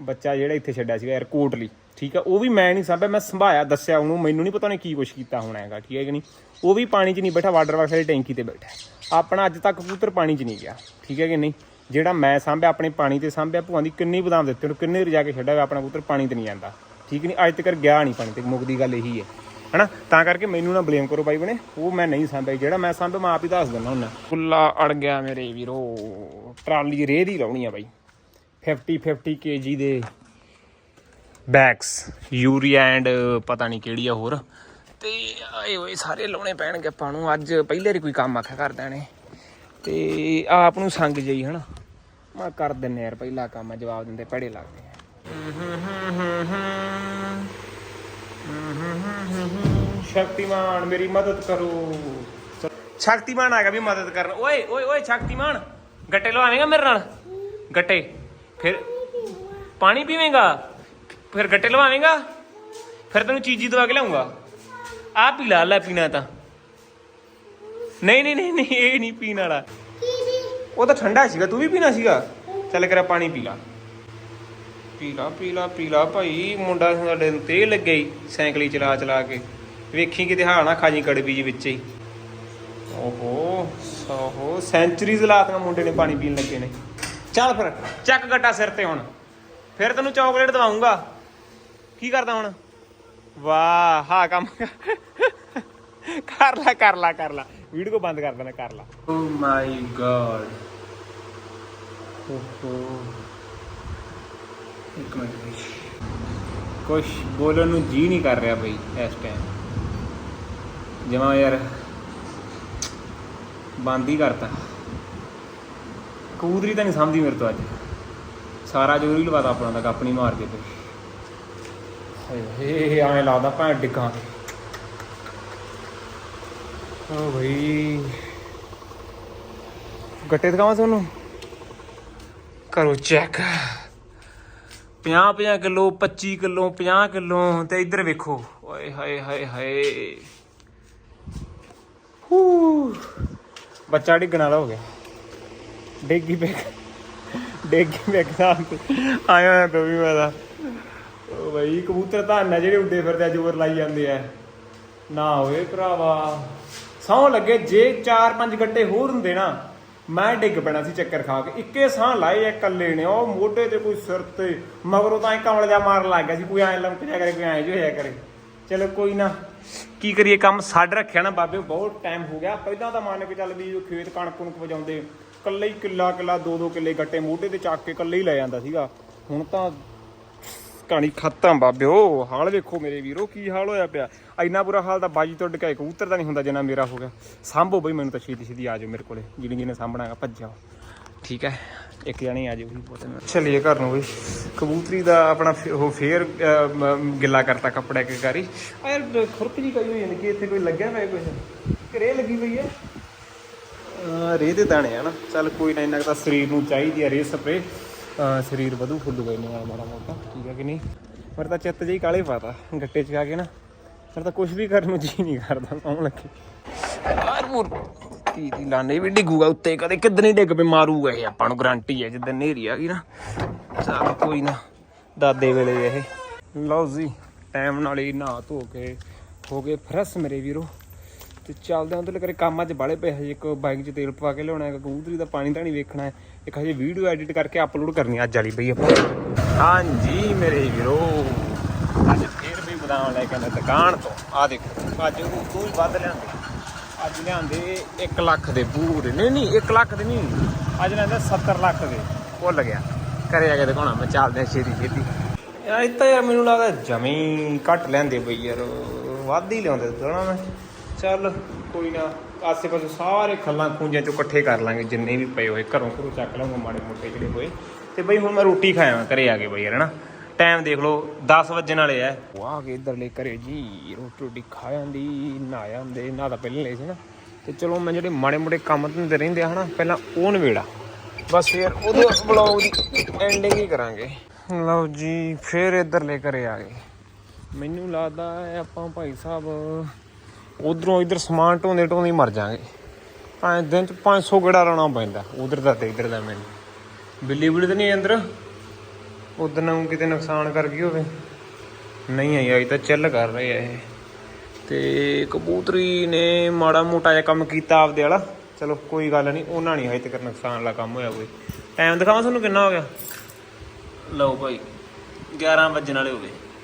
C: ਬੱਚਾ ਜਿਹੜਾ ਇੱਥੇ ਛੱਡਿਆ ਸੀਗਾ 에ਅਰਕੋਟ ਲਈ, ਠੀਕ ਆ, ਉਹ ਵੀ ਮੈਂ ਨਹੀਂ ਸਾਂਭਿਆ, ਮੈਂ ਸੰਭਾਇਆ, ਦੱਸਿਆ ਉਹਨੂੰ, ਮੈਨੂੰ ਨਹੀਂ ਪਤਾ ਉਹਨੇ ਕੀ ਕੁਛ ਕੀਤਾ ਹੋਣਾ ਹੈਗਾ, ਠੀਕ ਹੈ ਕਿ ਨਹੀਂ? ਉਹ ਵੀ ਪਾਣੀ 'ਚ ਨਹੀਂ ਬੈਠਾ ਵਾਟਰ ਬਾਕਸ ਵਾਲੀ ਟੈਂਕੀ ਤੇ ਬੈਠਾ। ਆਪਣਾ ਅੱਜ ਤੱਕ ਕਬੂਤਰ ਪਾਣੀ 'ਚ ਨਹੀਂ ਗਿਆ, ਠੀਕ ਹੈ ਕਿ ਨਹੀਂ? ਜਿਹੜਾ ਮੈਂ ਸਾਂਭਿਆ, ਆਪਣੇ ਪਾਣੀ ਤੇ ਸਾਂਭਿਆ, ਭੂਆਂ ਦੀ ਕਿੰਨੀ ਬਦਾਮ ਦਿੱਤੇ, ਉਹਨੂੰ ਕਿੰਨੇ ਰਜਾ ਕੇ ਛੱਡਿਆ ਹੋਇਆ, ਆਪਣਾ ਕਬੂਤਰ ਪਾਣੀ ਤੇ ਨਹੀਂ ਜਾਂਦਾ, ਠੀਕ ਨਹੀਂ? ਅੱਜ ਤੱਕ ਗਿਆ ਨਹੀਂ ਪਾਣੀ ਤੇ ਮੁੱਕਦੀ ਗੱਲ ਇਹੀ ਹੈ। ਹਨਾ? ਤਾਂ ਕਰਕੇ ਮੈਨੂੰ ਨਾ ਬਲੇਮ ਕਰੋ ਬਾਈ ਬਣੇ। ਉਹ ਮੈਂ ਨਹੀਂ ਸਾਂਭਿਆ ਜਿਹੜਾ ਮੈਂ ਸਾਂਭਿਆ ਮੈਂ ਆਪ ਹੀ ਦੱਸ ਦਿੰਦਾ ਹੁੰਦਾ। ਕੁੱਲਾ ਅੜ ਗਿਆ ਮੇਰੇ ਵੀਰੋ। ਟਰਾਲੀ ਰੇਹ ਦੀ ਲਾਉਣੀ ਆ ਬਾਈ। 50 50 ਕੇਜੀ ਦੇ ਬੈਗਸ ਯੂਰੀਆ ਐਂਡ ਪਤਾ ਨਹੀਂ ਕਿਹੜੀ ਆ ਹੋਰ। ਤੇ ਆਏ ਓਏ ਸਾਰੇ ਲਾਉਣੇ ਪੈਣਗੇ ਆਪਾਂ ਨੂੰ। ਅੱਜ ਪਹਿਲੇ ਰੀ ਕੋਈ ਕੰਮ ਆਖਿਆ ਕਰਦਿਆਂ ਨੇ। ਤੇ ਆਪ ਨੂੰ ਸੰਗ ਜਈ ਹਨਾ? ਮੈਂ ਕਰ ਦਿੰਨੇ ਯਾਰ ਪਹਿਲਾ ਕੰਮ ਜਵਾਬ ਦਿੰਦੇ ਪੜੇ ਲੱਗਦੇ ਆ। ਸ਼ਕਤੀਮਾਨ ਮੇਰੀ ਮਦਦ ਕਰੋ। ਸ਼ਕਤੀਮਾਨ ਆ ਗਿਆ ਵੀ ਮਦਦ ਕਰਨ। ਓਏ ਓਏ ਓਏ ਸ਼ਕਤੀਮਾਨ। ਗੱਟੇ ਲਵਾਵੇਂਗਾ ਮੇਰੇ ਨਾਲ? ਗੱਟੇ। ਫਿਰ ਪਾਣੀ ਪੀਵੇਂਗਾ? ਫਿਰ ਗੱਟੇ ਲਵਾਵੇਂਗਾ ਫਿਰ ਤੈਨੂੰ ਚੀਜ਼ੀ ਦਵਾ ਕੇ ਲਿਆਉਂਗਾ। ਆ ਪੀ ਲਾ ਲੈ ਪੀਣਾ ਤਾਂ। ਨਹੀਂ ਨਹੀਂ ਨਹੀਂ ਨਹੀਂ ਇਹ ਨਹੀਂ ਪੀਣ ਵਾਲਾ। ਉਹ ਤਾਂ ਠੰਡਾ ਸੀਗਾ ਤੂੰ ਵੀ ਪੀਣਾ ਸੀਗਾ। ਚੱਲ ਕਰਾ ਪਾਣੀ ਪੀ ਲਾ। ਪੀ ਲਾ ਪੀ ਲਾ ਪੀ ਲਾ ਭਾਈ ਮੁੰਡਾ ਸਾਡੇ ਨੂੰ ਤੇ ਲੱਗੇ ਸਾਈਕਲੀ ਚਲਾ ਚਲਾ ਕੇ। ਵੇਖੀ ਕਿਤੇ ਹਾਂ ਨਾ ਖਾਜੀ ਕੜਬੀ ਜੀ ਵਿੱਚ ਹੀ ਓਹੋ ਸੋਹੋ ਸੈਂਚਰੀਜ਼ ਲਾਤੀਆਂ ਮੁੰਡੇ ਨੇ ਪਾਣੀ ਪੀਣ ਲੱਗੇ ਨੇ। ਚੱਲ ਫਿਰ ਚੱਕ ਗੱਟਾ ਸਿਰ ਤੇ ਹੁਣ। ਫਿਰ ਤੈਨੂੰ ਚਾਕਲੇਟ ਦਵਾਉਂਗਾ ਕੀ ਕਰਦਾ ਹੁਣ? ਵਾਹ ਹਾਂ ਕੰਮ ਕਰ। ਲੈ ਕਰ ਲੈ ਕਰ ਲੈ। ਵੀਡੀਓ ਬੰਦ ਕਰ ਦੇਣਾ ਕਰ ਲੈ। ਓ ਮਾਈ ਗॉड ਓਹੋ। ਇੱਕ ਮਿੰਟ ਬਈ। ਕੁਛ ਬੋਲਣ ਨੂੰ ਜੀ ਨਹੀਂ ਕਰ ਰਿਹਾ ਬਈ ਇਸ ਟਾਈਮ ਜਮਾ ਯਾਰ ਬੰਦ ਹੀ ਕਰਤਾ। ਕਬੂਤਰੀ ਤਾਂ ਨਹੀਂ ਸਮਝਦੀ ਮੇਰੇ ਤੋਂ ਅੱਜ। ਸਾਰਾ ਜੋਰ ਹੀ ਲਵਾਤਾ ਆਪਣਾ ਤੱਕ ਆਪਣੀ ਮਾਰ ਕੇ ਤੇ। ਇਹ ਐਂ ਲੱਗਦਾ ਭੈਣ ਡਿੱਗਾਂਗੇ ਓ ਭਈ ਗੱਟੇ ਦਿਖਾਵਾਂ ਤੁਹਾਨੂੰ? ਕਰੋ ਚੈੱਕ 50 50 ਕਿਲੋ 25 ਕਿਲੋ 50 ਕਿਲੋ ਤੇ ਇੱਧਰ ਵੇਖੋ। ਓਏ ਹਾਏ ਹਾਏ ਹਾਏ। ਹੂ। ਬੱਚਾ ਡਿੱਗਣ ਵਾਲਾ ਹੋ ਗਿਆ। ਡੇਗੀ ਬੈਗ। ਡੇਗੀ ਬੈਗ ਨਾਲ ਆਇਆ ਹੋਇਆ ਪਿਆ ਵੀ ਮੈਂ ਓ ਬਈ, ਕਬੂਤਰ ਤਾਂ ਨਾ ਜਿਹੜੇ ਉੱਡੇ ਫਿਰਦੇ ਆ, ਜ਼ੋਰ ਲਾਈ ਜਾਂਦੇ ਆ। ਨਾ ਹੋਏ ਭਰਾਵਾ। ਸੌ ਲੱਗੇ ਜੇ 4-5 ਗੱਟੇ ਹੋਰ ਹੁੰਦੇ ਨਾ। ਮੈਂ ਡਿੱਗ ਪੈਣਾ ਸੀ ਚੱਕਰ ਖਾ ਕੇ। ਇੱਕੇ ਸਾਹ ਲਾਏ ਆ ਇਕੱਲੇ ਨੇ। ਉਹ ਮੋਢੇ ਤੇ ਕੋਈ ਸਿਰ ਤੇ, ਮਗਰੋਂ ਤਾਂ ਇਹ ਕਮਲ ਜਾ ਮਾਰਨ ਲੱਗ ਗਿਆ ਸੀ, ਕੋਈ ਐਂ ਲੰਕ ਜਾ ਕਰੇ, ਕੋਈ ਐਂ ਜੋ ਹੋਇਆ ਕਰੇ। ਚਲੋ ਕੋਈ ਨਾ। ਕੀ ਕਰੀਏ, ਕੰਮ ਛੱਡ ਰੱਖਿਆ ਨਾ ਬਾਬੇ, ਬਹੁਤ ਟਾਈਮ ਹੋ ਗਿਆ। ਪਹਿਲਾਂ ਤਾਂ ਮੰਨ ਕੇ ਚੱਲ ਵੀ ਉਹ ਖੇਤ ਕਣਕ ਕੁਣਕ ਵਜਾਉਂਦੇ। ਕੱਲੇ ਹੀ ਕਿੱਲਾ ਕਿੱਲਾ ਦੋ ਦੋ ਕਿੱਲੇ ਗੱਟੇ ਮੋਢੇ ਤੇ ਚੱਕ ਕੇ ਕੱਲੇ ਹੀ ਲੈ ਜਾਂਦਾ ਸੀਗਾ। ਹੁਣ ਤਾਂ ਕਹਾਣੀ ਖਤਮ ਬਾਬਿਓ। ਹਾਲ ਵੇਖੋ ਮੇਰੇ ਵੀਰੋ ਕੀ ਹਾਲ ਹੋਇਆ ਪਿਆ? ਇੰਨਾ ਬੁਰਾ ਹਾਲ ਤਾਂ ਬਾਜੀ ਤੋਂ ਡਕਾਏ ਕਬੂਤਰ ਦਾ ਨਹੀਂ ਹੁੰਦਾ ਜਿੰਨਾ ਮੇਰਾ ਹੋ ਗਿਆ। ਸਾਂਭੋ ਬਈ ਮੈਨੂੰ ਤਾਂ ਛੇਤੀ ਛੇਤੀ ਆ ਜਾਓ ਮੇਰੇ ਕੋਲੇ ਜਿਹਨੇ ਜਿਹਨੇ ਸਾਂਭਣਾਗਾ ਭੱਜਾ ਠੀਕ ਹੈ। ਇੱਕ ਜਣੇ ਆ ਜਾਓ ਉਹੀ ਬਹੁਤ ਚਲਿਏ ਘਰ ਨੂੰ ਬਈ। ਕਬੂਤਰੀ ਦਾ ਆਪਣਾ ਉਹ ਫੇਰ ਗਿੱਲਾ ਕਰਤਾ ਕੱਪੜਾ ਇੱਕ ਕਾਰੀ ਆ ਯਾਰ ਖੁਰਕ ਜੀ ਕਈ ਹੋਈ ਜਾਂਦੀ ਕਿ ਇੱਥੇ ਕੋਈ ਲੱਗਿਆ ਹੋਇਆ ਕੁਝ ਘਰੇ ਲੱਗੀ ਪਈ ਹੈ। ਰੇਹ ਦੇ ਦਾਣੇ ਆ ਨਾ। ਚੱਲ ਕੋਈ ਨਾ ਇੰਨਾ ਕੁ ਤਾਂ ਸਰੀਰ ਨੂੰ ਚਾਹੀਦੀ ਆ ਰੇਹ ਸਪਰੇ ਸਰੀਰ ਵਧੂ ਫੁੱਲੂਗਾ ਇੰਨੇ ਨਾਲ ਮਾੜਾ ਮੋਟਾ, ਠੀਕ ਹੈ ਕਿ ਨਹੀਂ? ਪਰ ਤਾਂ ਚਿੱਤ ਜਿਹੀ ਕਾਲੇ ਪਾਤਾ, ਗੱਟੇ ਚ ਆ ਕੇ ਨਾ। ਫਿਰ ਤਾਂ ਕੁਝ ਵੀ ਕਰਨ ਨੂੰ ਜੀ ਨਹੀਂ ਕਰਦਾ ਸੌਂ ਲੱਗੇ। ਯਾਰ ਮੁਰ ਤੀ ਤੀ ਲਾਣੇ ਵੀ ਡਿੱਗੂਗਾ ਉੱਤੇ, ਕਦੇ ਕਿੱਦਾਂ ਨਹੀਂ ਡਿੱਗ ਪੇ ਮਾਰੂਗਾ ਇਹ ਆਪਾਂ ਨੂੰ ਗਾਰੰਟੀ ਹੈ, ਜਿੱਦਾਂ ਨੇਰੀ ਆ ਗਈ ਨਾ। ਚੱਲ ਕੋਈ ਨਾ, ਦਾਦੇ ਵੇਲੇ ਇਹ। ਲਓ ਜੀ ਟਾਈਮ ਨਾਲ ਹੀ ਨਹਾ ਧੋ ਕੇ, ਹੋ ਗਏ ਫਰੈਸ਼ ਮੇਰੇ ਵੀਰੋ। ਤੇ ਚੱਲਦੇ ਆਂ ਤੇ ਕਰੇ ਕੰਮ ਅੱਜ ਬਾਲੇ ਪਏ ਹਜੇ, ਇੱਕ ਬਾਈਕ 'ਚ ਤੇਲ ਪਵਾ ਕੇ ਲਿਆਉਣਾ ਹੈ ਕਬੂਤਰੀ ਦਾ ਪਾਣੀ ਧਾਣੀ ਵੇਖਣਾ ਹੈ, ਇੱਕ ਹਜੇ ਵੀਡੀਓ ਐਡਿਟ ਕਰਕੇ ਅਪਲੋਡ ਕਰਨੀ ਅੱਜ ਵਾਲੀ ਬਈ ਆਪਾਂ। ਹਾਂਜੀ ਮੇਰੇ ਵੀਰੋ, ਅੱਜ ਫੇਰ ਵੀ ਬਦਾਮ ਲੈ ਕੇ ਆਂਦਾ ਦੁਕਾਨ ਤੋਂ। ਆ ਦੇਖੋ, ਅੱਜ ਉਹ ਤੋਂ ਵੱਧ ਲਿਆਂਦੇ। ਅੱਜ ਲਿਆਂਦੇ 1 ਲੱਖ ਦੇ ਪੂਰੇ ਨਹੀਂ ਨਹੀਂ 1 ਲੱਖ ਦੇ ਨਹੀਂ। ਅੱਜ ਲਿਆਂਦਾ 70 ਲੱਖ ਦੇ। ਭੁੱਲ ਗਿਆ। ਘਰੇ ਆ ਕੇ ਦਿਖਾਉਣਾ, ਮੈਂ ਚੱਲਦੇ ਆ ਛੇਤੀ ਛੇਤੀ। ਯਾਰ ਇਹ ਯਾਰ ਮੈਨੂੰ ਲੱਗਦਾ ਜਮੀ ਘੱਟ ਲੈਂਦੇ ਬਈ ਯਾਰ, ਵੱਧ ਹੀ ਲਿਆਉਂਦੇ ਦੋਣਾ ਮੈਂ? ਚੱਲ ਕੋਈ ਨਾ ਆਸੇ ਪਾਸੇ ਸਾਰੇ ਖੱਲਾਂ ਖੂੰਜਾਂ ਚੋਂ ਇਕੱਠੇ ਕਰ ਲਾਂਗੇ, ਜਿੰਨੇ ਵੀ ਪਏ ਹੋਏ, ਘਰੋਂ ਘਰੋਂ ਚੱਕ ਲਾਂਗਾ ਮਾੜੇ ਮੋਟੇ ਜਿਹੜੇ ਹੋਏ। ਤੇ ਬਈ ਹੁਣ ਮੈਂ ਰੋਟੀ ਖਾਇਆ, ਘਰੇ ਆ ਕੇ ਬਈ ਯਾਰ ਹਨਾ ਟਾਈਮ ਦੇਖ ਲਓ 10 ਵਜਣ ਵਾਲੇ ਆ। ਉਹ ਆ ਕੇ ਇਧਰਲੇ ਘਰੇ ਜੀ, ਰੋਟੀ ਰੋਟੀ ਖਾ ਜਾਂਦੀ ਨਹਾ ਜਾਂਦੇ, ਨਾ ਤਾਂ ਪਹਿਲਾਂ ਲੈ ਸੀ ਨਾ ਤੇ ਚਲੋ ਮੈਂ ਜਿਹੜੇ ਮਾੜੇ ਮੋਟੇ ਕੰਮ ਧੰਦੇ ਰਹਿੰਦੇ ਆ, ਹਨਾ, ਪਹਿਲਾਂ ਉਹ ਨਵੇੜਾ ਬਸ ਯਾਰ ਉਹਦੇ ਵਲੌਗ ਦੀ ਐਂਡਿੰਗ ਹੀ ਕਰਾਂਗੇ। ਲਓ ਜੀ, ਫਿਰ ਇਧਰਲੇ ਘਰੇ ਆ ਗਏ। ਮੈਨੂੰ ਲੱਗਦਾ ਆਪਾਂ ਭਾਈ ਸਾਹਿਬ ਉਧਰੋਂ ਇਧਰ ਸਮਾਨ ਢੋਂਦੇ ਢੋਂਦੇ ਮਰ ਜਾਾਂਗੇ ਭਾਵੇਂ ਦਿਨ ਚ 500 ਗੜਾ ਲਾਉਣਾ ਪੈਂਦਾ, ਉਧਰ ਦਾ ਤੇ ਇਧਰ ਦਾ ਮੈਨੂੰ। ਬਿੱਲੀ ਬੁਲੀ ਤਾਂ ਨਹੀਂ ਅੰਦਰ? ਉਧਰ ਨੂੰ ਕਿਤੇ ਨੁਕਸਾਨ ਕਰ ਗਈ ਹੋਵੇ। ਨਹੀਂ ਆਈ ਅੱਜ ਤਾਂ ਚੱਲ ਕਰ ਰਹੇ ਆ ਇਹ। ਤੇ ਕਬੂਤਰੀ ਨੇ ਮਾੜਾ ਮੋਟਾ ਜਿਹਾ ਕੰਮ ਕੀਤਾ ਆਪਦੇ ਵਾਲਾ। ਚਲੋ ਕੋਈ ਗੱਲ ਨਹੀਂ, ਉਹਨਾਂ ਨਹੀਂ ਹਜੇ ਤੱਕ ਨੁਕਸਾਨ ਵਾਲਾ ਕੰਮ ਹੋਇਆ ਕੋਈ। ਟਾਈਮ ਦਿਖਾਵਾਂ ਤੁਹਾਨੂੰ ਕਿੰਨਾ ਹੋ ਗਿਆ? ਲਓ ਭਾਈ 11 ਵਜਣ ਵਾਲੇ ਹੋ ਗਏ।